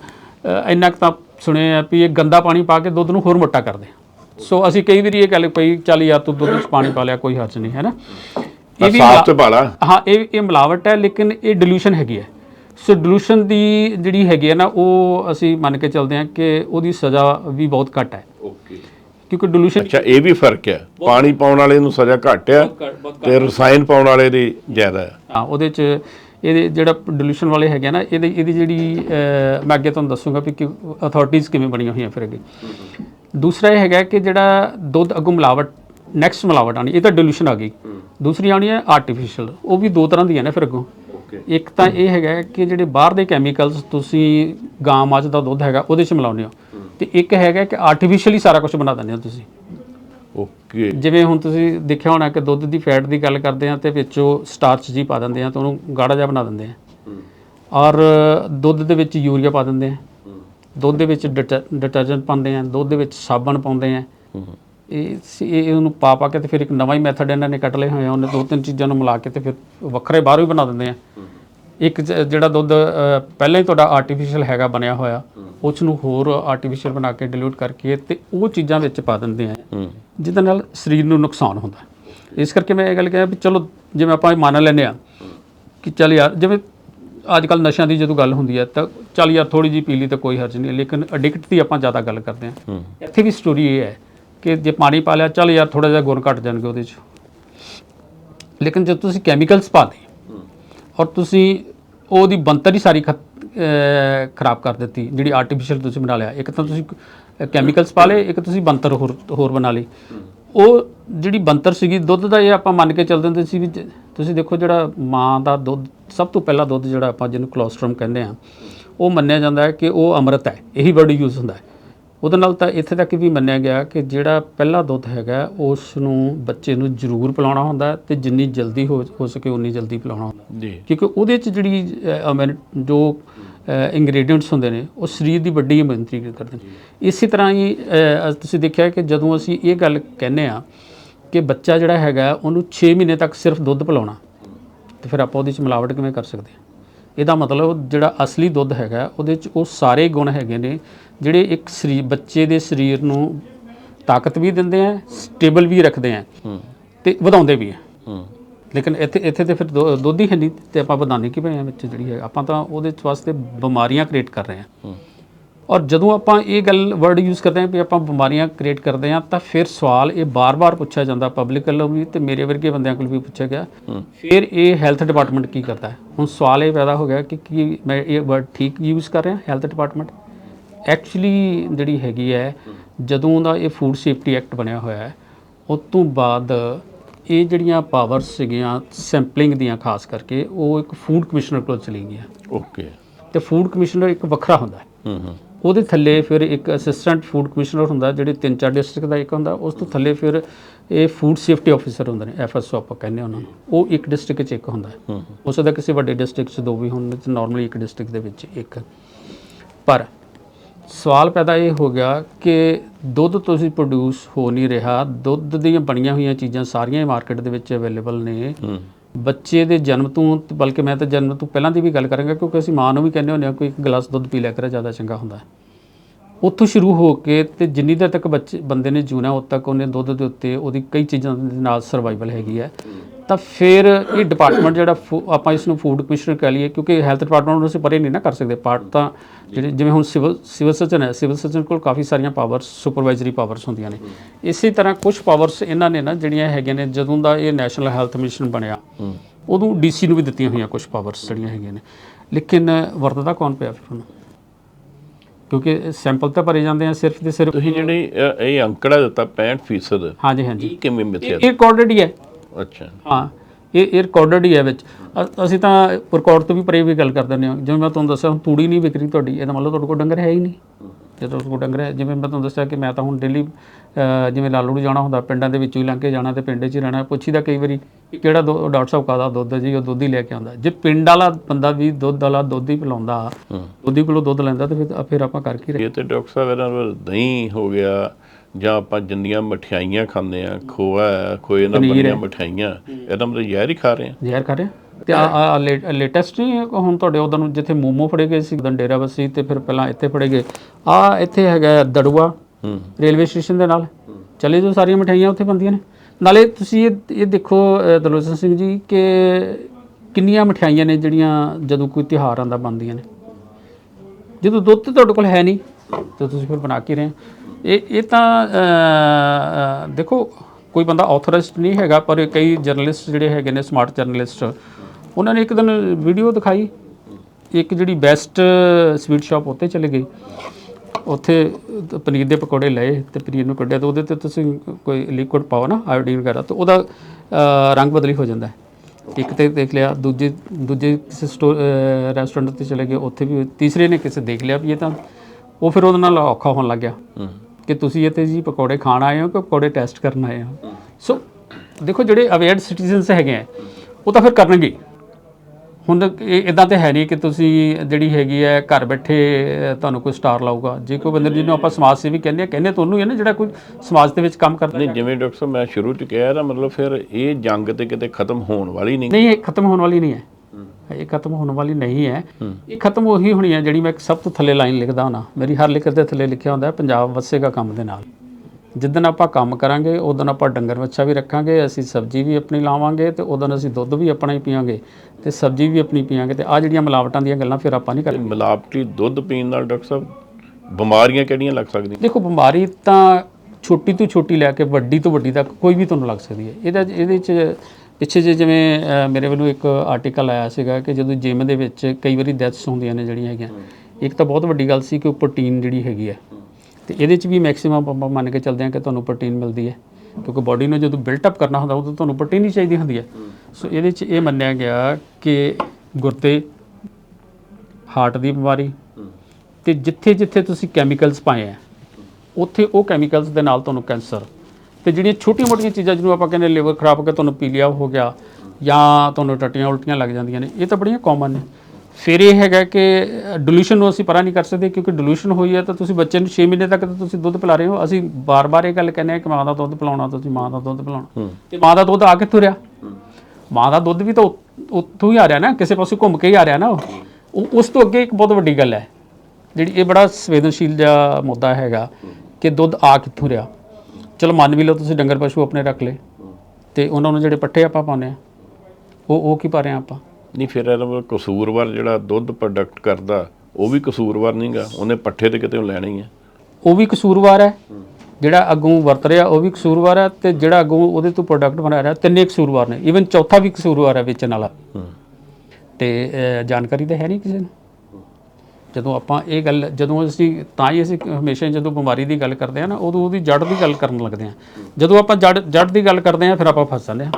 ਇੰਨਾ ਕੁ ਤਾਂ ਸੁਣਿਆ ਹੈ ਵੀ ਇਹ ਗੰਦਾ ਪਾਣੀ ਪਾ ਕੇ ਦੁੱਧ ਨੂੰ ਹੋਰ ਮੋਟਾ ਕਰਦੇ ਆ। ਸੋ ਅਸੀਂ ਕਈ ਵਾਰੀ ਇਹ ਗੱਲ ਪਈ ਚੱਲ ਯਾਰ ਤੂੰ ਦੁੱਧ 'ਚ ਪਾਣੀ ਪਾ ਲਿਆ ਕੋਈ ਹਰਜ ਨਹੀਂ ਹੈ ਨਾ ਇਹ ਵੀ ਸਾਫ਼ ਤੇ ਭਾਲਾ ਹਾਂ ਇਹ ਇਹ ਮਿਲਾਵਟ ਹੈ ਲੇਕਿਨ ਇਹ ਡਿਲੂਸ਼ਨ ਹੈਗੀ ਹੈ। ਸੋ ਡਿਲੂਸ਼ਨ ਦੀ ਜਿਹੜੀ ਹੈਗੀ ਹੈ ਨਾ ਉਹ ਅਸੀਂ ਮੰਨ ਕੇ ਚੱਲਦੇ ਹਾਂ ਕਿ ਉਹਦੀ ਸਜ਼ਾ ਵੀ ਬਹੁਤ ਘੱਟ ਹੈ। ਓਕੇ। ਕਿਉਂਕਿ ਡਿਲੂਸ਼ਨ ਅੱਛਾ ਇਹ ਵੀ ਫ਼ਰਕ ਹੈ। ਪਾਣੀ ਪਾਉਣ ਵਾਲੇ ਨੂੰ ਸਜ਼ਾ ਘੱਟ ਆ ਤੇ ਰਸਾਇਣ ਪਾਉਣ ਵਾਲੇ ਦੀ ਜ਼ਿਆਦਾ ਹੈ। ਹਾਂ ਉਹਦੇ ਚ ਇਹਦੇ ਜਿਹੜਾ ਡਿਲੂਸ਼ਨ ਵਾਲੇ ਹੈਗੇ ਨਾ ਇਹਦੀ ਇਹਦੀ ਜਿਹੜੀ ਮੈਂ ਅੱਗੇ ਤੁਹਾਨੂੰ ਦੱਸੂਗਾ ਵੀ ਕਿ ਅਥਾਰਟੀਆਂ ਕਿਵੇਂ ਬਣੀਆਂ ਹੋਈਆਂ ਫਿਰ ਅੱਗੇ। ਦੂਸਰਾ ਇਹ ਹੈਗਾ ਕਿ ਜਿਹੜਾ ਦੁੱਧ ਅੱਗੋਂ ਮਿਲਾਵਟ ਨੈਕਸਟ ਮਿਲਾਵਟ ਆਣੀ ਇਹ ਤਾਂ ਡਿਲੂਸ਼ਨ ਆ ਗਈ। ਦੂਸਰੀ ਆਣੀ ਹੈ ਆਰਟੀਫੀਸ਼ੀਅਲ ਉਹ ਵੀ ਦੋ ਤਰ੍ਹਾਂ ਦੀਆਂ ਨੇ ਫਿਰ ਅੱਗੋਂ। ਇੱਕ ਤਾਂ ਇਹ ਹੈਗਾ ਕਿ ਜਿਹੜੇ ਬਾਹਰ ਦੇ ਕੈਮੀਕਲਸ ਤੁਸੀਂ ਗਾਂ ਮੱਝ ਦਾ ਦੁੱਧ ਹੈਗਾ ਉਹਦੇ 'ਚ ਮਿਲਾਉਂਦੇ ਹੋ। ਤੇ ਇੱਕ ਹੈਗਾ ਕਿ ਆਰਟੀਫੀਸ਼ੀਅਲੀ ਸਾਰਾ ਕੁਝ ਬਣਾ ਦਿੰਦੇ ਹੋ ਤੁਸੀਂ। ਓਕੇ ਜਿਵੇਂ ਹੁਣ ਤੁਸੀਂ ਦੇਖਿਆ ਹੋਣਾ ਕਿ ਦੁੱਧ ਦੀ ਫੈਟ ਦੀ ਗੱਲ ਕਰਦੇ ਆ ਤੇ ਵਿੱਚੋਂ ਸਟਾਰਚ ਜੀ ਪਾ ਦਿੰਦੇ ਆ ਤਾਂ ਉਹਨੂੰ ਗਾੜਾ ਜਿਹਾ ਬਣਾ ਦਿੰਦੇ ਆ ਔਰ ਦੁੱਧ ਦੇ ਵਿੱਚ ਯੂਰੀਆ ਪਾ ਦਿੰਦੇ ਆ ਦੁੱਧ ਦੇ ਵਿੱਚ ਡਿਟਰਜੈਂਟ ਪਾਉਂਦੇ ਆ ਦੁੱਧ ਦੇ ਵਿੱਚ ਸਾਬਣ ਪਾਉਂਦੇ ਆ ਇਹ ਸ- ਇਹ ਉਹਨੂੰ ਪਾ ਪਾ ਕੇ ਤੇ ਫਿਰ ਇੱਕ ਨਵਾਂ ਹੀ ਮੈਥਡ ਇਹਨਾਂ ਨੇ ਕੱਢ ਲਏ ਹੋਏ ਆ। ਉਹਨੇ ਦੋ ਤਿੰਨ ਚੀਜ਼ਾਂ ਨੂੰ ਮਿਲਾ ਕੇ ਤੇ ਫਿਰ ਵੱਖਰੇ ਬਾਹਰੋਂ ਹੀ ਬਣਾ ਦਿੰਦੇ ਆ। ਇੱਕ ਜ- ਜਿਹੜਾ ਦੁੱਧ ਅ, ਪਹਿਲਾਂ ਹੀ ਤੁਹਾਡਾ ਆਰਟੀਫੀਸ਼ੀਅਲ ਹੈਗਾ ਬਣਿਆ ਹੋਇਆ ਉਸ ਨੂੰ ਹੋਰ ਆਰਟੀਫੀਸ਼ੀਅਲ ਬਣਾ ਕੇ ਡਿਲੂਟ ਕਰਕੇ ਤੇ ਉਹ ਚੀਜ਼ਾਂ ਵਿੱਚ ਪਾ ਦਿੰਦੇ ਆ। ਜਿਹਦੇ ਨਾਲ ਸਰੀਰ ਨੂੰ ਨੁਕਸਾਨ ਹੁੰਦਾ। ਹੈ। ਇਸ ਕਰਕੇ ਮੈਂ ਇਹ ਗੱਲ ਕਿਹਾ ਵੀ ਚਲੋ ਜਿਵੇਂ ਆਪਾਂ ਇਹ ਮੰਨ ਲੈਂਦੇ ਆ ਕਿ ਚੱਲ ਯਾਰ ਜਿਵੇਂ ਅੱਜ ਕੱਲ ਨਸ਼ਿਆਂ ਦੀ ਜਦੋਂ ਗੱਲ ਹੁੰਦੀ ਹੈ ਤਾਂ ਚੱਲ ਯਾਰ ਥੋੜੀ ਜੀ ਪੀ ਲਈ ਤਾਂ ਕੋਈ ਹਰਜ ਨਹੀਂ ਲੇਕਿਨ ਐਡਿਕਟ ਦੀ ਆਪਾਂ ਜ਼ਿਆਦਾ ਗੱਲ ਕਰਦੇ ਹਾਂ। ਇੱਥੇ ਵੀ ਸਟੋਰੀ ਇਹ ਹੈ ਕਿ ਜੇ ਪਾਣੀ ਪਾ ਲਿਆ ਚੱਲ ਯਾਰ ਥੋੜਾ ਜਿਹਾ ਗੁਣ ਘਟ ਜਾਣਗੇ ਉਹਦੇ 'ਚ। ਲੇਕਿਨ ਜਦ ਤੁਸੀਂ ਕੈਮੀਕਲਸ ਪਾ ਦੇ ਔਰ ਤੁਸੀਂ ਉਹਦੀ ਬੰਤਰ ਹੀ ਸਾਰੀ ਖਤ- ਖਰਾਬ ਕਰ ਦਿੱਤੀ, ਜਿਹੜੀ ਆਰਟੀਫੀਸ਼ੀਅਲ ਤੁਸੀਂ ਬਣਾ ਲਿਆ। ਇੱਕ ਤਾਂ ਤੁਸੀਂ ਕੈਮੀਕਲਸ ਪਾ ਲਏ, ਇੱਕ ਤੁਸੀਂ ਬੰਤਰ ਹੋਰ ਹੋਰ ਬਣਾ ਲਈ ਉਹ ਜਿਹੜੀ ਬੰਤਰ ਸੀਗੀ, ਦੁੱਧ ਦਾ ਇਹ ਆਪਾਂ ਮੰਨ ਕੇ ਚੱਲਦੇ ਹੁੰਦੇ ਸੀ ਵੀ ਤੁਸੀਂ ਦੇਖੋ ਜਿਹੜਾ ਮਾਂ ਦਾ ਦੁੱਧ, ਸਭ ਤੋਂ ਪਹਿਲਾ ਦੁੱਧ ਜਿਹੜਾ ਆਪਾਂ ਜਿਹਨੂੰ ਕੋਲੋਸਟ੍ਰਮ ਕਹਿੰਦੇ ਆ ਉਹ ਮੰਨਿਆ ਜਾਂਦਾ ਹੈ ਕਿ ਉਹ ਅੰਮ੍ਰਿਤ ਹੈ। ਇਹੀ ਵਰਡ ਯੂਜ਼ ਹੁੰਦਾ ਹੈ। ਉਹਦੇ ਨਾਲ ਤਾਂ ਇੱਥੇ ਤੱਕ ਵੀ ਮੰਨਿਆ ਗਿਆ ਕਿ ਜਿਹੜਾ ਪਹਿਲਾ ਦੁੱਧ ਹੈਗਾ ਉਸ ਨੂੰ ਬੱਚੇ ਨੂੰ ਜ਼ਰੂਰ ਪਿਲਾਉਣਾ ਹੁੰਦਾ ਤੇ ਜਿੰਨੀ ਜਲਦੀ ਹੋ ਸਕੇ ਉਨੀ ਜਲਦੀ ਪਿਲਾਉਣਾ ਹੁੰਦਾ ਜੀ। ਕਿਉਂਕਿ ਉਹਦੇ ਚ ਜਿਹੜੀ ਜੋ ਇੰਗਰੀਡੀਅੰਟਸ ਹੁੰਦੇ ਨੇ ਉਹ ਸਰੀਰ ਦੀ ਵੱਡੀ ਇਮਿਊਨਿਟੀ ਕਰਦੇ ਨੇ। ਇਸੇ ਤਰ੍ਹਾਂ ਹੀ ਤੁਸੀਂ ਦੇਖਿਆ ਕਿ ਜਦੋਂ ਅਸੀਂ ਇਹ ਗੱਲ ਕਹਿੰਦੇ ਆ ਕਿ ਬੱਚਾ ਜਿਹੜਾ ਹੈਗਾ ਉਹਨੂੰ 6 ਮਹੀਨੇ ਤੱਕ ਸਿਰਫ ਦੁੱਧ ਪਿਲਾਉਣਾ ਤੇ ਫਿਰ ਆਪਾਂ ਉਹਦੇ ਚ ਮਿਲਾਵਟ ਕਿਵੇਂ ਕਰ ਸਕਦੇ ਹਾਂ? ਇਹਦਾ ਮਤਲਬ ਜਿਹੜਾ ਅਸਲੀ ਦੁੱਧ ਹੈਗਾ ਉਹਦੇ ਚ ਉਹ ਸਾਰੇ ਗੁਣ ਹੈਗੇ ਨੇ ਜਿਹੜੇ ਇੱਕ ਸਰੀਰ ਬੱਚੇ ਦੇ ਸਰੀਰ ਨੂੰ ਤਾਕਤ ਵੀ ਦਿੰਦੇ ਆ ਸਟੇਬਲ ਵੀ ਰੱਖਦੇ ਆ ਤੇ ਵਧਾਉਂਦੇ ਵੀ ਆ। ਲੇਕਿਨ ਇੱਥੇ ਇੱਥੇ ਤੇ ਫਿਰ ਦੁੱਧ ਹੀ ਹੈ ਨਹੀਂ ਤੇ ਆਪਾਂ ਵਧਾਉਂਦੇ ਕੀ ਪਏ ਆ ਵਿੱਚ ਜਿਹੜੀ ਹੈ? ਆਪਾਂ ਤਾਂ ਉਹਦੇ ਵਾਸਤੇ ਬਿਮਾਰੀਆਂ ਕ੍ਰੀਏਟ ਕਰ ਰਹੇ ਹੂੰ। ਔਰ ਜਦੋਂ ਆਪਾਂ ਇਹ ਗੱਲ ਵਰਡ ਯੂਜ਼ ਕਰਦੇ ਹਾਂ ਵੀ ਆਪਾਂ ਬਿਮਾਰੀਆਂ ਕ੍ਰੀਏਟ ਕਰਦੇ ਹਾਂ ਤਾਂ ਫਿਰ ਸਵਾਲ ਇਹ ਬਾਰ-ਬਾਰ ਪੁੱਛਿਆ ਜਾਂਦਾ ਪਬਲਿਕ ਵੱਲੋਂ ਵੀ ਤੇ ਮੇਰੇ ਵਰਗੇ ਬੰਦਿਆਂ ਕੋਲ ਵੀ ਪੁੱਛਿਆ ਗਿਆ। ਫਿਰ ਇਹ ਹੈਲਥ ਡਿਪਾਰਟਮੈਂਟ ਕੀ ਕਰਦਾ ਹੈ? ਹੁਣ ਸਵਾਲ ਇਹ ਪੈਦਾ ਹੋ ਗਿਆ ਕਿ ਕੀ ਮੈਂ ਇਹ ਵਰਡ ਠੀਕ ਯੂਜ਼ ਕਰ ਰਿਹਾ ਹੈਲਥ ਡਿਪਾਰਟਮੈਂਟ ਐਕਚੁਅਲੀ ਜਿਹੜੀ ਹੈਗੀ ਹੈ ਜਦੋਂ ਦਾ ਇਹ ਫੂਡ ਸੇਫਟੀ ਐਕਟ ਬਣਿਆ ਹੋਇਆ ਹੈ ਉਸ ਤੋਂ ਬਾਅਦ ਇਹ ਜਿਹੜੀਆਂ ਪਾਵਰਸ ਸੀਗੀਆਂ ਸੈਂਪਲਿੰਗ ਦੀਆਂ ਖਾਸ ਕਰਕੇ ਉਹ ਇੱਕ ਫੂਡ ਕਮਿਸ਼ਨਰ ਕੋਲ ਚਲੀ ਗਈਆਂ। ਓਕੇ ਤੇ ਫੂਡ ਕਮਿਸ਼ਨਰ ਇੱਕ ਵੱਖਰਾ ਹੁੰਦਾ ਹੈ। ਹੂੰ ਹੂੰ। ਉਹਦੇ ਥੱਲੇ ਫਿਰ ਇੱਕ ਅਸਿਸਟੈਂਟ ਫੂਡ ਕਮਿਸ਼ਨਰ ਹੁੰਦਾ ਜਿਹੜੇ ਤਿੰਨ ਚਾਰ ਡਿਸਟ੍ਰਿਕਟ ਦਾ ਇੱਕ ਹੁੰਦਾ ਉਸ ਤੋਂ ਥੱਲੇ ਫਿਰ ਇਹ ਫੂਡ ਸੇਫਟੀ ਆਫੀਸਰ ਹੁੰਦੇ ਨੇ ਐਫਐਸਓ ਆਪਾਂ ਕਹਿੰਦੇ ਉਹਨਾਂ ਨੂੰ। ਉਹ ਇੱਕ ਡਿਸਟ੍ਰਿਕਟ 'ਚ ਇੱਕ ਹੁੰਦਾ ਹੈ। ਹੂੰ ਹੋ। ਸਕਦਾ ਕਿਸੇ ਵੱਡੇ ਡਿਸਟ੍ਰਿਕਟ 'ਚ ਦੋ ਵੀ ਹੋਣ ਤੇ ਨਾਰਮਲੀ ਇੱਕ ਡਿਸਟ੍ਰਿਕਟ ਦੇ ਵਿੱਚ ਇੱਕ। ਪਰ ਸਵਾਲ ਪੈਦਾ ਇਹ ਹੋ ਗਿਆ ਕਿ ਦੁੱਧ ਤੁਸੀਂ ਪ੍ਰੋਡਿਊਸ ਹੋ ਨਹੀਂ ਰਿਹਾ ਦੁੱਧ ਦੀਆਂ ਬਣੀਆਂ ਹੋਈਆਂ ਚੀਜ਼ਾਂ ਸਾਰੀਆਂ ਹੀ ਮਾਰਕੀਟ ਦੇ ਵਿੱਚ ਅਵੇਲੇਬਲ ਨੇ। ਬੱਚੇ ਦੇ ਜਨਮ ਤੋਂ ਬਲਕਿ ਮੈਂ ਤਾਂ ਜਨਮ ਤੋਂ ਪਹਿਲਾਂ ਦੀ ਵੀ ਗੱਲ ਕਰਾਂਗਾ ਕਿਉਂਕਿ ਅਸੀਂ ਮਾਂ ਨੂੰ ਵੀ ਕਹਿੰਦੇ ਹੁੰਦੇ ਹਾਂ ਕੋਈ ਇੱਕ ਗਲਾਸ ਦੁੱਧ ਪੀ ਲਿਆ ਕਰੇ ਜ਼ਿਆਦਾ ਚੰਗਾ ਹੁੰਦਾ ਹੈ। ਉੱਥੋਂ ਸ਼ੁਰੂ ਹੋ ਕੇ ਤੇ ਜਿੰਨੀ ਦੇਰ ਤੱਕ ਬੱਚੇ ਬੰਦੇ ਨੇ ਜੂਣਾ ਉਦ ਤੱਕ ਉਹਨੇ ਦੁੱਧ ਦੇ ਉੱਤੇ ਉਹਦੀ ਕਈ ਚੀਜ਼ਾਂ ਦੇ ਨਾਲ ਸਰਵਾਈਵਲ ਹੈਗੀ ਹੈ। ਤਾਂ ਫਿਰ ਇਹ ਡਿਪਾਰਟਮੈਂਟ ਜਿਹੜਾ ਆਪਾਂ ਇਸ ਨੂੰ ਫੂਡ ਕਮਿਸ਼ਨਰ ਕਹਿ ਲਈਏ ਕਿਉਂਕਿ ਹੈਲਥ ਡਿਪਾਰਟਮੈਂਟ ਨੂੰ ਅਸੀਂ ਪਰੇ ਨਹੀਂ ਨਾ ਕਰ ਸਕਦੇ। ਪਾਰਟ ਤਾਂ ਜਿਹੜੇ ਜਿਵੇਂ ਹੁਣ ਸਿਵਲ ਸਿਵਲ ਸਰਜਨ ਹੈ ਸਿਵਲ ਸਰਜਨ ਕੋਲ ਕਾਫੀ ਸਾਰੀਆਂ ਪਾਵਰਸ ਸੁਪਰਵਾਈਜ਼ਰੀ ਪਾਵਰਸ ਹੁੰਦੀਆਂ ਨੇ। ਇਸੇ ਤਰ੍ਹਾਂ ਕੁਝ ਪਾਵਰਸ ਇਹਨਾਂ ਨੇ ਨਾ ਜਿਹੜੀਆਂ ਹੈਗੀਆਂ ਨੇ ਜਦੋਂ ਦਾ ਇਹ ਨੈਸ਼ਨਲ ਹੈਲਥ ਮਿਸ਼ਨ ਬਣਿਆ ਉਦੋਂ ਡੀਸੀ ਨੂੰ ਵੀ ਦਿੱਤੀਆਂ ਹੋਈਆਂ ਕੁਝ ਪਾਵਰਸ ਜਿਹੜੀਆਂ ਹੈਗੀਆਂ ਨੇ। ਲੇਕਿਨ ਵਰਤਦਾ ਕੌਣ ਪਿਆ ਫਿਰ ਉਹਨੂੰ? ਕਿਉਂਕਿ ਸੈਂਪਲ ਤਾਂ ਭਰੇ ਜਾਂਦੇ ਆ ਸਿਰਫ ਤੇ ਸਿਰਫ ਤੁਸੀਂ ਜਿਹੜੀ ਇਹ ਅੰਕੜਾ ਦਿੱਤਾ 65% ਹਾਂਜੀ ਹਾਂਜੀ। ਇਹ ਕਿਵੇਂ ਮਿੱਥਿਆ? ਇਹ ਹੀ ਹੈ। ਅੱਛਾ। ਹਾਂ ਇਹ ਇਹ ਰਿਕਾਰਡਡ ਹੀ ਹੈ ਵਿੱਚ। ਅ- ਅਸੀਂ ਤਾਂ ਰਿਕਾਰਡ ਤੋਂ ਵੀ ਪਰੇ ਵੀ ਗੱਲ ਕਰ ਦਿੰਦੇ ਹਾਂ। ਜਿਵੇਂ ਮੈਂ ਤੁਹਾਨੂੰ ਦੱਸਿਆ ਹੁਣ ਤੂੜੀ ਨਹੀਂ ਵਿਕਰੀ ਤੁਹਾਡੀ ਇਹਦਾ ਮਤਲਬ ਤੁਹਾਡੇ ਕੋਲ ਡੰਗਰ ਹੈ ਹੀ ਨਹੀਂ। ਜੇ ਤੁਹਾਡੇ ਕੋਲ ਡੰਗਰ ਹੈ ਜਿਵੇਂ ਮੈਂ ਤੁਹਾਨੂੰ ਦੱਸਿਆ ਕਿ ਮੈਂ ਤਾਂ ਹੁਣ ਡੇਲੀ ਜਿਵੇਂ ਲਾਲੂ ਨੂੰ ਜਾਣਾ ਹੁੰਦਾ ਪਿੰਡਾਂ ਦੇ ਵਿੱਚੋਂ ਹੀ ਲੰਘ ਕੇ ਜਾਣਾ ਤੇ ਪਿੰਡ 'ਚ ਹੀ ਰਹਿਣਾ ਪੁੱਛੀਦਾ ਕਈ ਵਾਰੀ ਕਿ ਕਿਹੜਾ ਦੁੱਧ- ਡਾਕਟਰ ਸਾਹਿਬ ਕਾਹਦਾ ਦੁੱਧ ਹੈ ਜੀ ਉਹ ਦੁੱਧ ਹੀ ਲੈ ਕੇ ਆਉਂਦਾ। ਜੇ ਪਿੰਡ ਵਾਲਾ ਬੰਦਾ ਵੀ ਦੁੱਧ ਵਾਲਾ ਦੁੱਧ ਹੀ ਪਿਲਾਉਂਦਾ ਹੂੰ। ਉਹਦੇ ਕੋਲੋਂ ਦੁੱਧ ਲੈਂਦਾ ਤੇ ਫਿਰ ਫਿਰ ਆਪਾਂ ਕਰ ਕੀ ਰਹੇ ਇਹ ਤੇ ਡਾਕਟਰ ਸਾਹਿਬ ਇਹਨਾਂ ਨੂੰ ਦਹੀਂ ਹੋ ਗਿਆ ਜਾਂ ਆਪਾਂ ਜਿੰਨੀਆਂ ਮਠਿਆਈਆਂ ਖਾਂਦੇ ਆ ਖੋਆ ਖੋਏ ਨਾਲ ਬਣੀਆਂ ਮਠਿਆਈਆਂ ਇਹਦਾ ਮਤਲਬ ਜ਼ਹਿਰ ਹੀ ਖਾ ਰਹੇ ਆ ਜ਼ਹਿਰ ਖਾ ਰਿਹਾ ਤੇ ਆ ਲੇਟੈਸਟ ਨਹੀਂ ਹੈ ਹੁਣ ਤੁਹਾਡੇ ਉਧਰ ਨੂੰ ਜਿੱਥੇ ਮੋਮੋ ਫੜੇ ਗਏ ਸੀ ਉਦੋਂ ਡੇਰਾ ਬਸੀ ਤੇ ਫਿਰ ਪਹਿਲਾਂ ਇੱਥੇ ਫੜੇ ਗਏ। ਆ ਇੱਥੇ ਹੈਗਾ ਦੜੂਆ ਹੂੰ। ਰੇਲਵੇ ਸਟੇਸ਼ਨ ਦੇ ਨਾਲ। ਚਲੇ ਜੋ ਸਾਰੀਆਂ ਮਠਿਆਈਆਂ ਉੱਥੇ ਬੰਦੀਆਂ ਨੇ। ਨਾਲੇ ਤੁਸੀਂ ਇਹ ਇਹ ਦੇਖੋ ਅ, ਦਲਵੋਚਨ ਸਿੰਘ ਜੀ ਕਿ ਕਿੰਨੀਆਂ ਮਠਿਆਈਆਂ ਨੇ ਜਿਹੜੀਆਂ ਜਦੋਂ ਕੋਈ ਤਿਉਹਾਰ ਆਉਂਦਾ ਬਣਦੀਆਂ ਨੇ। ਜਦੋਂ ਦੁੱਧ ਤੁਹਾਡੇ ਕੋਲ ਹੈ ਨਹੀਂ ਤਾਂ ਤੁਸੀਂ ਫਿਰ ਬਣਾ ਕੇ ਰਹੇ ਹੋ। ਇਹ ਇਹ ਤਾਂ ਦੇਖੋ, ਕੋਈ ਬੰਦਾ ਆਥੋਰਾਈਜ਼ਡ ਨਹੀਂ ਹੈਗਾ, ਪਰ ਕਈ ਜਰਨਲਿਸਟ ਜਿਹੜੇ ਹੈਗੇ ਨੇ ਸਮਾਰਟ ਜਰਨਲਿਸਟ ਉਹਨਾਂ ਨੇ ਇੱਕ ਦਿਨ ਵੀਡੀਓ ਦਿਖਾਈ। ਇੱਕ ਜਿਹੜੀ ਬੈਸਟ ਸਵੀਟ ਸ਼ਾਪ ਉੱਤੇ ਚਲੇ ਗਈ। ਉੱਥੇ ਪਨੀਰ ਦੇ ਪਕੌੜੇ ਲਏ ਤੇ ਪਨੀਰ ਨੂੰ ਕੱਢਿਆ ਤਾਂ ਉਹਦੇ ਤੇ ਤੁਸੀਂ ਕੋਈ ਲਿਕੁਇਡ ਪਾਓ ਨਾ ਆਇਓਡੀਨ ਵਗੈਰਾ, ਤਾਂ ਉਹਦਾ ਰੰਗ ਬਦਲੀ ਹੋ ਜਾਂਦਾ ਹੈ। ਇੱਕ ਤੇ ਦੇਖ ਲਿਆ, ਦੂਜੇ ਦੂਜੇ ਕਿਸੇ ਸਟੋਰ ਰੈਸਟੋਰੈਂਟ ਤੇ ਚਲੇ ਗਏ, ਉੱਥੇ ਵੀ ਤੀਸਰੇ ਨੇ ਕਿਸੇ ਦੇਖ ਲਿਆ ਵੀ ਇਹ ਤਾਂ, ਉਹ ਫਿਰ ਉਹਦੇ ਨਾਲ ਔਖਾ ਹੋਣ ਲੱਗ ਗਿਆ। ਕਿ ਤੁਸੀਂ ਇੱਥੇ ਜੀ ਪਕੌੜੇ ਖਾਣ ਆਏ ਹੋ ਕਿ ਪਕੌੜੇ ਟੈਸਟ ਕਰਨ ਆਏ ਹੋ? ਸੋ ਦੇਖੋ ਜਿਹੜੇ ਅਵੇਅਰਡ ਸਿਟੀਜ਼ਨਸ ਹੈਗੇ ਆ ਉਹ ਤਾਂ ਫਿਰ ਕਰਨਗੇ। ਹੁਣ ਇਦਾਂ ਤੇ ਹੈ ਨਹੀਂ ਕਿ ਤੁਸੀਂ ਜਿਹੜੀ ਹੈਗੀ ਹੈ ਘਰ ਬੈਠੇ ਤੁਹਾਨੂੰ ਕੋਈ ਸਟਾਰ ਲਾਊਗਾ। ਜੇ ਕੋਈ ਬੰਦੇ ਜਿਹਨੂੰ ਆਪਾਂ ਸਮਾਜ ਸੇਵੀ ਕਹਿੰਦੇ ਆ ਕਹਿੰਦੇ ਤੁਹਾਨੂੰ ਹੀ ਹੈ ਨਾ ਜਿਹੜਾ ਕੋਈ ਸਮਾਜ ਦੇ ਵਿੱਚ ਕੰਮ ਕਰਦਾ ਨਹੀਂ ਜਿਵੇਂ ਡਾਕਟਰ ਸਾਹਿਬ ਮੈਂ ਸ਼ੁਰੂ ਚ ਕਿਹਾ ਇਹਦਾ ਮਤਲਬ ਫਿਰ ਇਹ ਜੰਗ ਤੇ ਕਿਤੇ ਖਤਮ ਹੋਣ ਵਾਲੀ ਨਹੀਂ। ਨਹੀਂ ਇਹ ਖਤਮ ਹੋਣ ਵਾਲੀ ਨਹੀਂ ਹੈ। ਇਹ ਖਤਮ ਹੋਣ ਵਾਲੀ ਨਹੀਂ ਹੈ। ਇਹ ਖਤਮ ਉਹੀ ਹੋਣੀ ਹੈ ਜਿਹੜੀ ਮੈਂ ਇੱਕ ਸਭ ਤੋਂ ਥੱਲੇ ਲਾਈਨ ਲਿਖਦਾ ਹੁਣਾ ਮੇਰੀ ਹਰ ਲਿਖਤ ਦੇ ਥੱਲੇ ਲਿਖਿਆ ਹੁੰਦਾ ਹੈ ਪੰਜਾਬ ਵਸੇਗਾ ਕੰਮ ਦੇ ਨਾਲ। ਜਿੱਦਣ ਆਪਾਂ ਕੰਮ ਕਰਾਂਗੇ ਉਦੋਂ ਆਪਾਂ ਡੰਗਰ ਵੱਛਾ ਵੀ ਰੱਖਾਂਗੇ ਅਸੀਂ ਸਬਜ਼ੀ ਵੀ ਆਪਣੀ ਲਾਵਾਂਗੇ ਤੇ ਉਦੋਂ ਅਸੀਂ ਦੁੱਧ ਵੀ ਆਪਣਾ ਹੀ ਪੀਵਾਂਗੇ ਤੇ ਸਬਜ਼ੀ ਵੀ ਆਪਣੀ ਪੀਵਾਂਗੇ ਤੇ ਆ ਜਿਹੜੀਆਂ ਮਿਲਾਵਟਾਂ ਦੀਆਂ ਗੱਲਾਂ ਫਿਰ ਆਪਾਂ ਨਹੀਂ ਕਰਾਂਗੇ ਮਿਲਾਵਟੀ ਦੁੱਧ ਪੀਣ ਨਾਲ ਡਾਕਟਰ ਸਾਹਿਬ ਬਿਮਾਰੀਆਂ ਕਿਹੜੀਆਂ ਲੱਗ ਸਕਦੀਆਂ? ਦੇਖੋ ਬਿਮਾਰੀ ਤਾਂ ਛੋਟੀ ਤੋਂ ਛੋਟੀ ਲੈ ਕੇ ਵੱਡੀ ਤੋਂ ਵੱਡੀ ਤੱਕ ਕੋਈ ਵੀ ਤੁਹਾਨੂੰ ਲੱਗ ਸਕਦੀ ਹੈ। ਇਹਦਾ ਇਹਦੇ ਚ ਪਿੱਛੇ ਜੇ ਜਿਵੇਂ ਮੇਰੇ ਵੱਲੋਂ ਇੱਕ ਆਰਟੀਕਲ ਆਇਆ ਸੀਗਾ ਕਿ ਜਦੋਂ ਜਿਮ ਦੇ ਵਿੱਚ ਕਈ ਵਾਰੀ ਡੈਥਸ ਹੁੰਦੀਆਂ ਨੇ ਜਿਹੜੀਆਂ ਹੈਗੀਆਂ, ਇੱਕ ਤਾਂ ਬਹੁਤ ਵੱਡੀ ਗੱਲ ਸੀ ਕਿ ਉਹ ਪ੍ਰੋਟੀਨ ਜਿਹੜੀ ਹੈਗੀ ਹੈ। ਤੇ ਇਹਦੇ ਚ ਵੀ ਮੈਕਸਿਮਮ ਆਪਾਂ ਮੰਨ ਕੇ ਚੱਲਦੇ ਹਾਂ ਕਿ ਤੁਹਾਨੂੰ ਪ੍ਰੋਟੀਨ ਮਿਲਦੀ ਹੈ, ਕਿਉਂਕਿ ਬਾਡੀ ਨੂੰ ਜਦੋਂ ਬਿਲਟ ਅਪ ਕਰਨਾ ਹੁੰਦਾ, ਉਦੋਂ ਤੁਹਾਨੂੰ ਪ੍ਰੋਟੀਨ ਹੀ ਚਾਹੀਦੀ ਹੁੰਦੀ ਹੈ। ਸੋ ਇਹਦੇ ਚ ਇਹ ਮੰਨਿਆ ਗਿਆ ਕਿ ਗੁਰਦੇ ਹਾਰਟ ਦੀ ਬਿਮਾਰੀ ਤੇ ਜਿੱਥੇ ਜਿੱਥੇ ਤੁਸੀਂ ਕੈਮੀਕਲਸ ਪਾਏ ਆ ਉੱਥੇ ਉਹ ਕੈਮੀਕਲਸ ਦੇ ਨਾਲ ਤੁਹਾਨੂੰ ਕੈਂਸਰ ਤੇ ਜਿਹੜੀਆਂ ਛੋਟੀਆਂ-ਮੋਟੀਆਂ ਚੀਜ਼ਾਂ ਜਿਹਨੂੰ ਆਪਾਂ ਕਹਿੰਦੇ ਲਿਵਰ ਖਰਾਬ ਹੋ ਗਿਆ ਤੁਹਾਨੂੰ ਪੀਲੀਆ ਹੋ ਗਿਆ ਜਾਂ ਤੁਹਾਨੂੰ ਟੱਟੀਆਂ ਉਲਟੀਆਂ ਲੱਗ ਜਾਂਦੀਆਂ ਨੇ ਇਹ ਤਾਂ ਬੜੀਆਂ ਕਾਮਨ ਨੇ। ਫਿਰ ਇਹ ਹੈਗਾ ਕਿ ਡਿਲੂਸ਼ਨ ਨੂੰ ਅਸੀਂ ਪਰਾਂ ਨਹੀਂ ਕਰ ਸਕਦੇ ਕਿਉਂਕਿ ਡਿਲੂਸ਼ਨ ਹੋਈ ਹੈ ਤਾਂ ਤੁਸੀਂ ਬੱਚੇ ਨੂੰ 6 ਮਹੀਨੇ ਤੱਕ ਤਾਂ ਤੁਸੀਂ ਦੁੱਧ ਪਿਲਾ ਰਹੇ ਹੋ। ਅਸੀਂ ਬਾਰ-ਬਾਰ ਇਹ ਗੱਲ ਕਹਿੰਦੇ ਹਾਂ ਕਿ ਮਾਂ ਦਾ ਦੁੱਧ ਪਿਲਾਉਣਾ ਤੁਸੀਂ ਮਾਂ ਦਾ ਦੁੱਧ ਪਿਲਾਉਣਾ। ਤੇ ਮਾਂ ਦਾ ਦੁੱਧ ਆ ਕਿੱਥੋਂ ਰਿਹਾ? ਮਾਂ ਦਾ ਦੁੱਧ ਵੀ ਤਾਂ ਉੱਥੋਂ ਹੀ ਆ ਰਿਹਾ ਨਾ ਕਿਸੇ ਪਾਸੇ ਘੁੰਮ ਕੇ ਹੀ ਆ ਰਿਹਾ ਨਾ। ਉਹ ਉਸ ਤੋਂ ਅੱਗੇ ਇੱਕ ਬਹੁਤ ਵੱਡੀ ਗੱਲ ਹੈ ਜਿਹੜੀ ਇਹ ਬੜਾ ਸੰਵੇਦਨਸ਼ੀਲ ਜਿਹਾ ਮੁੱਦਾ ਹੈਗਾ ਕਿ ਦੁੱਧ ਆ ਕਿੱਥੋਂ ਰਿਹਾ। ਚਲੋ ਮੰਨ ਵੀ ਲਓ ਤੁਸੀਂ ਡੰਗਰ ਪਸ਼ੂ ਆਪਣੇ ਰੱਖ ਲਏ। ਤੇ ਉਹਨਾਂ ਨੂੰ ਜਿਹੜੇ ਪੱਠੇ ਆਪਾਂ ਪਾਉਂਦੇ ਆ ਉਹ ਉਹ ਕੀ ਪਾ ਰਹੇ ਆ ਆਪਾਂ? ਨਹੀਂ ਫਿਰ ਇਹਦਾ ਮਤਲਬ ਕਸੂਰਵਾਰ ਜਿਹੜਾ ਦੁੱਧ ਪ੍ਰੋਡਕਟ ਕਰਦਾ ਉਹ ਵੀ ਕਸੂਰਵਾਰ ਨਹੀਂਗਾ ਉਹਨੇ ਪੱਠੇ ਤੇ ਕਿਤੇ ਲੈਣੇ ਹੀ ਆ। ਉਹ ਵੀ ਕਸੂਰਵਾਰ ਹੈ। ਜਿਹੜਾ ਅੱਗੋਂ ਵਰਤ ਰਿਹਾ ਉਹ ਵੀ ਕਸੂਰਵਾਰ ਹੈ ਤੇ ਜਿਹੜਾ ਅੱਗੋਂ ਉਹਦੇ ਤੋਂ ਪ੍ਰੋਡਕਟ ਬਣਾ ਰਿਹਾ ਤਿੰਨੇ ਕਸੂਰਵਾਰ ਨੇ। ਈਵਨ ਚੌਥਾ ਵੀ ਕਸੂਰਵਾਰ ਹੈ ਵੇਚਣ ਵਾਲਾ। ਤੇ ਜਾਣਕਾਰੀ ਤਾਂ ਹੈ ਨਹੀਂ ਕਿਸੇ ਨੂੰ? ਜਦੋਂ ਆਪਾਂ ਇਹ ਗੱਲ, ਜਦੋਂ ਅਸੀਂ, ਤਾਂ ਹੀ ਅਸੀਂ ਹਮੇਸ਼ਾ ਜਦੋਂ ਬਿਮਾਰੀ ਦੀ ਗੱਲ ਕਰਦੇ ਆ ਨਾ, ਉਦੋਂ ਉਹਦੀ ਜੜ ਦੀ ਗੱਲ ਕਰਨ ਲੱਗਦੇ ਆ ਜਦੋਂ ਆਪਾਂ ਜੜ ਜੜ ਦੀ ਗੱਲ ਕਰਦੇ ਆ ਫਿਰ ਆਪਾਂ ਫਸ ਜਾਂਦੇ ਆ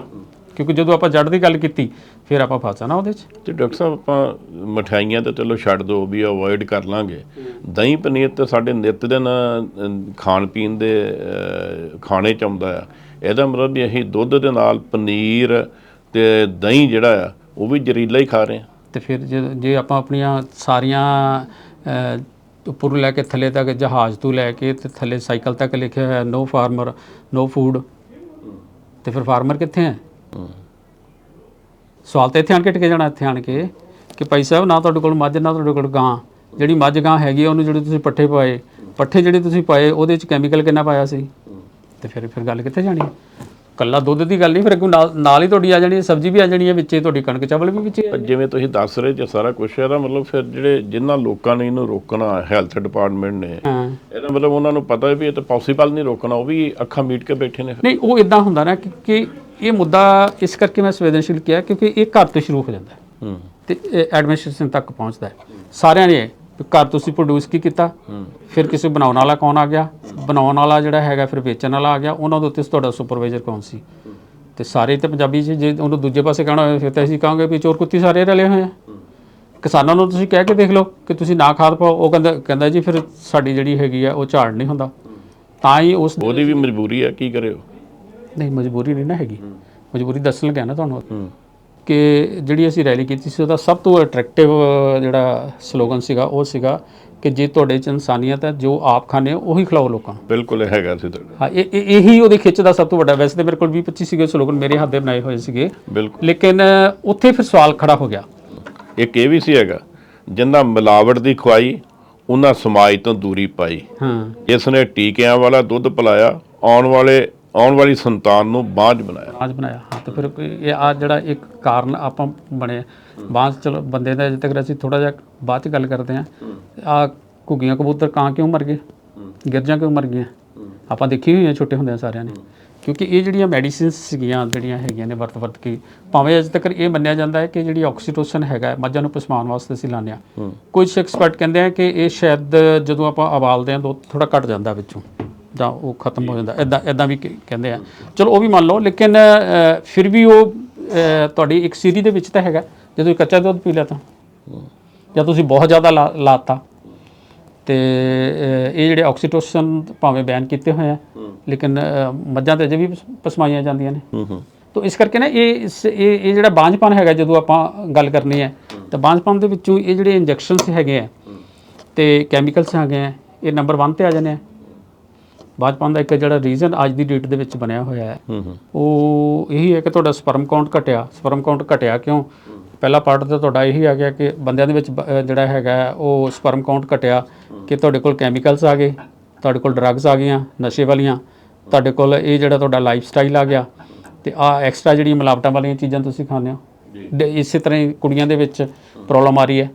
ਕਿਉਂਕਿ ਜਦੋਂ ਆਪਾਂ ਜੜ ਦੀ ਗੱਲ ਕੀਤੀ, ਫਿਰ ਆਪਾਂ ਫਸ ਜਾਣਾ ਉਹਦੇ 'ਚ। ਤੇ ਡਾਕਟਰ ਸਾਹਿਬ, ਆਪਾਂ ਮਠਿਆਈਆਂ ਤਾਂ ਚਲੋ ਛੱਡ ਦੋ, ਵੀ ਅਵੋਇਡ ਕਰ ਲਾਂਗੇ। ਦਹੀਂ ਪਨੀਰ ਤਾਂ ਸਾਡੇ ਨਿੱਤ ਦਿਨ ਖਾਣ ਪੀਣ ਦੇ ਖਾਣੇ ਚ ਆਉਂਦਾ ਆ। ਇਹਦਾ ਮਤਲਬ ਵੀ ਅਸੀਂ ਦੁੱਧ ਦੇ ਨਾਲ ਪਨੀਰ ਤੇ ਦਹੀਂ ਜਿਹੜਾ ਆ, ਉਹ ਵੀ ਜ਼ਹਿਰੀਲਾ ਹੀ ਖਾ ਰਹੇ ਆ ਤੇ ਫਿਰ ਜੇ ਜੇ ਆਪਾਂ ਆਪਣੀਆਂ ਸਾਰੀਆਂ ਉੱਪਰੋਂ ਲੈ ਕੇ ਥੱਲੇ ਤੱਕ ਜਹਾਜ਼ ਤੋਂ ਲੈ ਕੇ ਤੇ ਥੱਲੇ ਸਾਈਕਲ ਤੱਕ ਲਿਖਿਆ ਹੋਇਆ ਨੋ ਫਾਰਮਰ ਨੋ ਫੂਡ ਤੇ ਫਿਰ ਫਾਰਮਰ ਕਿੱਥੇ ਹੈ? ਸਵਾਲ ਤਾਂ ਇੱਥੇ ਆਣ ਕੇ ਟਿਕੇ ਜਾਣਾ ਇੱਥੇ ਆਣ ਕੇ ਕਿ ਭਾਈ ਸਾਹਿਬ ਨਾ ਤੁਹਾਡੇ ਕੋਲ ਮੱਝ ਨਾ ਤੁਹਾਡੇ ਕੋਲ ਗਾਂ। ਜਿਹੜੀ ਮੱਝ ਗਾਂ ਹੈਗੀ ਆ, ਉਹਨੂੰ ਜਿਹੜੇ ਤੁਸੀਂ ਪੱਠੇ ਪਾਏ ਪੱਠੇ ਜਿਹੜੇ ਤੁਸੀਂ ਪਾਏ ਉਹਦੇ ਵਿੱਚ ਕੈਮੀਕਲ ਕਿੰਨਾ ਪਾਇਆ ਸੀ? ਤੇ ਫਿਰ ਫਿਰ ਗੱਲ ਕਿੱਥੇ ਜਾਣੀ? ਕੱਲਾ ਦੁੱਧ ਦੀ ਗੱਲ ਨਹੀਂ ਫਿਰ ਅੱਗੋਂ ਨਾਲ ਨਾਲ ਹੀ ਤੁਹਾਡੀ ਆ ਜਾਣੀ ਹੈ, ਸਬਜ਼ੀ ਵੀ ਆ ਜਾਣੀ ਹੈ ਵਿੱਚੇ ਤੁਹਾਡੀ ਕਣਕ ਚਾਵਲ ਵੀ ਵਿੱਚੇ ਆ ਜਿਵੇਂ ਤੁਸੀਂ ਦੱਸ ਰਹੇ ਜੇ ਸਾਰਾ ਕੁਝ ਇਹਦਾ ਮਤਲਬ ਫਿਰ ਜਿਹੜੇ ਜਿਨ੍ਹਾਂ ਲੋਕਾਂ ਨੇ ਇਹਨੂੰ ਰੋਕਣਾ ਹੈਲਥ ਡਿਪਾਰਟਮੈਂਟ ਨੇ ਹਾਂ। ਇਹਦਾ ਮਤਲਬ ਉਹਨਾਂ ਨੂੰ ਪਤਾ ਹੈ ਵੀ ਇਹ ਤਾਂ ਪੋਸੀਬਲ ਨਹੀਂ ਰੋਕਣਾ ਉਹ ਵੀ ਅੱਖਾਂ ਮੀਟ ਕੇ ਬੈਠੇ ਨੇ। ਨਹੀਂ ਉਹ ਇਦਾਂ ਹੁੰਦਾ ਨਾ ਕਿ ਇਹ ਮੁੱਦਾ ਇਸ ਕਰਕੇ ਮੈਂ ਸੰਵੇਦਨਸ਼ੀਲ ਕਿਹਾ ਕਿਉਂਕਿ ਇਹ ਘਰ ਤੋਂ ਸ਼ੁਰੂ ਹੋ ਜਾਂਦਾ ਹੈ ਹੂੰ। ਤੇ ਐਡਮਿਨਿਸਟ੍ਰੇਸ਼ਨ ਤੱਕ ਪਹੁੰਚਦਾ ਹੈ। ਸਾਰਿਆਂ ਨੇ ਘਰ ਤੁਸੀਂ ਪ੍ਰੋਡਿਊਸ ਕੀ ਕੀਤਾ? ਫਿਰ ਕਿਸੇ ਬਣਾਉਣ ਵਾਲਾ ਕੌਣ ਆ ਗਿਆ? ਬਣਾਉਣ ਵਾਲਾ ਜਿਹੜਾ ਹੈਗਾ ਫਿਰ ਵੇਚਣ ਵਾਲਾ ਆ ਗਿਆ। ਉਹਨਾਂ ਦੇ ਉੱਤੇ ਤੁਹਾਡਾ ਸੁਪਰਵਾਈਜ਼ਰ ਕੌਣ ਸੀ? ਤੇ ਸਾਰੇ ਤੇ ਪੰਜਾਬੀ 'ਚ ਜੇ ਉਹਨੂੰ ਦੂਜੇ ਪਾਸੇ ਕਹਿਣਾ ਹੋਵੇ ਫਿਰ ਤਾਂ ਅਸੀਂ ਕਹਾਂਗੇ ਵੀ ਚੋਰ ਕੁੱਤੀ ਸਾਰੇ ਰਲੇ ਹੋਏ ਆ। ਕਿਸਾਨਾਂ ਨੂੰ ਤੁਸੀਂ ਕਹਿ ਕੇ ਦੇਖ ਲਓ ਕਿ ਤੁਸੀਂ ਨਾ ਖਾਦ ਪਾਓ। ਉਹ ਕਹਿੰਦਾ ਕਹਿੰਦਾ ਜੀ ਫਿਰ ਸਾਡੀ ਜਿਹੜੀ ਹੈਗੀ ਆ ਉਹ ਝਾੜ ਨਹੀਂ ਹੁੰਦਾ। ਤਾਂ ਹੀ ਉਸ ਉਹਦੀ ਵੀ ਮਜਬੂਰੀ ਹੈ ਕੀ ਕਰੇ ਉਹ ਨਹੀਂ ਮਜਬੂਰੀ ਨਹੀਂ ਨਾ ਹੈਗੀ। ਮਜਬੂਰੀ ਦੱਸਣ ਲੱਗਿਆ ਨਾ ਤੁਹਾਨੂੰ। ਕਿ ਜਿਹੜੀ ਅਸੀਂ ਰੈਲੀ ਕੀਤੀ ਸੀ ਉਹਦਾ ਸਭ ਤੋਂ ਅਟਰੈਕਟਿਵ ਜਿਹੜਾ ਸਲੋਗਨ ਸੀਗਾ ਉਹ ਸੀਗਾ ਕਿ ਜੇ ਤੁਹਾਡੇ ਚ ਇਨਸਾਨੀਅਤ ਹੈ ਜੋ ਆਪ ਖਾਣੇ ਹੋ ਉਹੀ ਖਿਲਾਓ ਲੋਕਾਂ ਨੂੰ। ਬਿਲਕੁਲ ਇਹ ਹੈਗਾ ਸੀ ਤੁਹਾਡਾ। ਹਾਂ ਇਹ ਇਹ- ਇਹੀ ਉਹਦੀ ਖਿੱਚ ਦਾ ਸਭ ਤੋਂ ਵੱਡਾ। ਵੈਸੇ ਤਾਂ ਮੇਰੇ ਕੋਲ 20 25 ਸੀਗੇ ਸਲੋਗਨ ਮੇਰੇ ਹੱਥ ਦੇ ਬਣਾਏ ਹੋਏ ਸੀਗੇ। ਬਿਲਕੁਲ। ਲੇਕਿਨ ਉੱਥੇ ਫਿਰ ਸਵਾਲ ਖੜਾ ਹੋ ਗਿਆ। ਇੱਕ ਇਹ ਵੀ ਸੀ ਹੈਗਾ ਜਿੰਨਾ ਮਿਲਾਵਟ ਦੀ ਖਵਾਈ ਉਹਨਾਂ ਸਮਾਜ ਤੋਂ ਦੂਰੀ ਪਾਈ। ਹਾਂ। ਜਿਸ ਨੇ ਟੀਕਿਆਂ ਵਾਲਾ ਦੁੱਧ ਪਿਲਾਇਆ ਆਉਣ ਵਾਲੇ ਆਉਣ ਵਾਲੀ ਸੰਤਾਨ ਨੂੰ ਬਾਝ ਬਣਾਇਆ। ਬਾਂਝ ਬਣਾਇਆ ਹਾਂ ਤੇ ਫਿਰ ਕੋਈ ਇਹ ਆ ਜਿਹੜਾ ਇੱਕ ਕਾਰਨ ਆਪਾਂ ਬਣੇ। ਬਾਂਝ ਚਲੋ ਬੰਦੇ ਦਾ ਅਜੇ ਤੱਕ ਅਸੀਂ ਥੋੜਾ ਜਿਹਾ ਬਾਅਦ ਚ ਗੱਲ ਕਰਦੇ ਆਂ ਆ ਘੁੱਗੀਆਂ ਕਬੂਤਰ ਕਾਂ ਕਿਉਂ ਮਰ ਗਏ? ਗਿਰਜਾਂ ਕਿਉਂ ਮਰ ਗਈਆਂ? ਆਪਾਂ ਦੇਖੀ ਹੋਈ ਹੈ ਛੋਟੇ ਹੁੰਦਿਆਂ ਸਾਰਿਆਂ ਨੇ। ਕਿਉਂਕਿ ਇਹ ਜਿਹੜੀਆਂ ਮੈਡੀਸਿਨਸ ਸੀਗੀਆਂ ਜਿਹੜੀਆਂ ਹੈਗੀਆਂ ਨੇ ਵਰਤ ਵਰਤ ਕੇ ਭਾਵੇਂ ਅਜੇ ਤੱਕ ਇਹ ਮੰਨਿਆ ਜਾਂਦਾ ਹੈ ਕਿ ਜਿਹੜੀ ਆਕਸੀਟੋਸਿਨ ਹੈਗਾ ਹੈ, ਮੱਝਾਂ ਨੂੰ ਪਸਮਾਉਣ ਵਾਸਤੇ ਅਸੀਂ ਲਾਉਂਦੇ ਹਾਂ। ਕੁਝ ਐਕਸਪਰਟ ਕਹਿੰਦੇ ਆ ਕਿ ਇਹ ਸ਼ਾਇਦ ਜਦੋਂ ਆਪਾਂ ਉਬਾਲਦੇ ਹਾਂ ਤਾਂ ਥੋੜਾ ਘਟ ਜਾਂਦਾ ਵਿੱਚੋਂ। ਜਾਂ ਉਹ ਖਤਮ ਹੋ ਜਾਂਦਾ ਇਦਾਂ ਇਦਾਂ ਵੀ ਕ- ਕਹਿੰਦੇ ਆ। ਚਲੋ ਉਹ ਵੀ ਮੰਨ ਲਓ ਲੇਕਿਨ ਅ, ਫਿਰ ਵੀ ਉਹ ਅ, ਤੁਹਾਡੀ ਇੱਕ ਸੀਰੀ ਦੇ ਵਿੱਚ ਤਾਂ ਹੈਗਾ ਜਦੋਂ ਕੱਚਾ ਦੁੱਧ ਪੀ ਲਿਆ ਤਾਂ। ਜਾਂ ਤੁਸੀਂ ਬਹੁਤ ਜ਼ਿਆਦਾ ਲਾ- ਲਾਤਾ। ਤੇ ਅ, ਇਹ ਜਿਹੜੇ ਆਕਸੀਟੋਸਿਨ ਭਾਵੇਂ ਬੈਨ ਕੀਤੇ ਹੋਏ ਆ ਲੇਕਿਨ ਅ, ਮੱਝਾਂ ਤੇ ਅਜੇ ਵੀ ਪਸ- ਪਸਮਾਈਆਂ ਜਾਂਦੀਆਂ ਨੇ। ਹੂੰ ਹੂੰ। ਤੋ ਇਸ ਕਰਕੇ ਨਾ ਇਹ ਇਸ- ਇਹ ਇਹ ਜਿਹੜਾ ਬਾਂਝਪਨ ਹੈਗਾ ਜਦੋਂ ਆਪਾਂ ਗੱਲ ਕਰਨੀ ਹੈ ਤਾਂ ਬਾਂਝਪਨ ਦੇ ਵਿੱਚੋਂ ਇਹ ਜਿਹੜੇ ਇੰਜੈਕਸ਼ਨਸ ਹੈਗੇ ਆ ਤੇ ਕੈਮੀਕਲਸ ਹੈਗੇ ਆ ਇਹ ਨੰਬਰ 1 ਤੇ ਆ ਜਾਂਦੇ ਆ। ਬਾਂਝਪਨ ਦਾ ਇੱਕ ਜਿਹੜਾ ਰੀਜ਼ਨ ਅੱਜ ਦੀ ਡੇਟ ਦੇ ਵਿੱਚ ਬਣਿਆ ਹੋਇਆ ਹੈ ਉਹ ਇਹੀ ਹੈ ਕਿ ਤੁਹਾਡਾ ਸਪਰਮ ਕਾਊਂਟ ਘਟਿਆ। ਸਪਰਮ ਕਾਊਂਟ ਘਟਿਆ ਕਿਉਂ? ਪਹਿਲਾ ਪਾਰਟ ਤਾਂ ਤੁਹਾਡਾ ਇਹੀ ਆ ਗਿਆ ਕਿ ਬੰਦਿਆਂ ਦੇ ਵਿੱਚ ਜਿਹੜਾ ਹੈਗਾ ਉਹ ਸਪਰਮ ਕਾਊਂਟ ਘਟਿਆ ਕਿ ਤੁਹਾਡੇ ਕੋਲ ਕੈਮੀਕਲਸ ਆ ਗਏ ਤੁਹਾਡੇ ਕੋਲ ਡਰੱਗਸ ਆ ਗਈਆਂ ਨਸ਼ੇ ਵਾਲੀਆਂ ਤੁਹਾਡੇ ਕੋਲ ਇਹ ਜਿਹੜਾ ਤੁਹਾਡਾ ਲਾਈਫ ਸਟਾਈਲ ਆ ਗਿਆ ਤੇ ਆ ਐਕਸਟਰਾ ਜਿਹੜੀ ਮਿਲਾਵਟਾਂ ਵਾਲੀਆਂ ਚੀਜ਼ਾਂ ਤੁਸੀਂ ਖਾਂਦੇ ਹੋ। ਇਸੇ ਤਰ੍ਹਾਂ ਹੀ ਕੁੜੀਆਂ ਦੇ ਵਿੱਚ ਪ੍ਰੋਬਲਮ ਆ ਰਹੀ ਹੈ।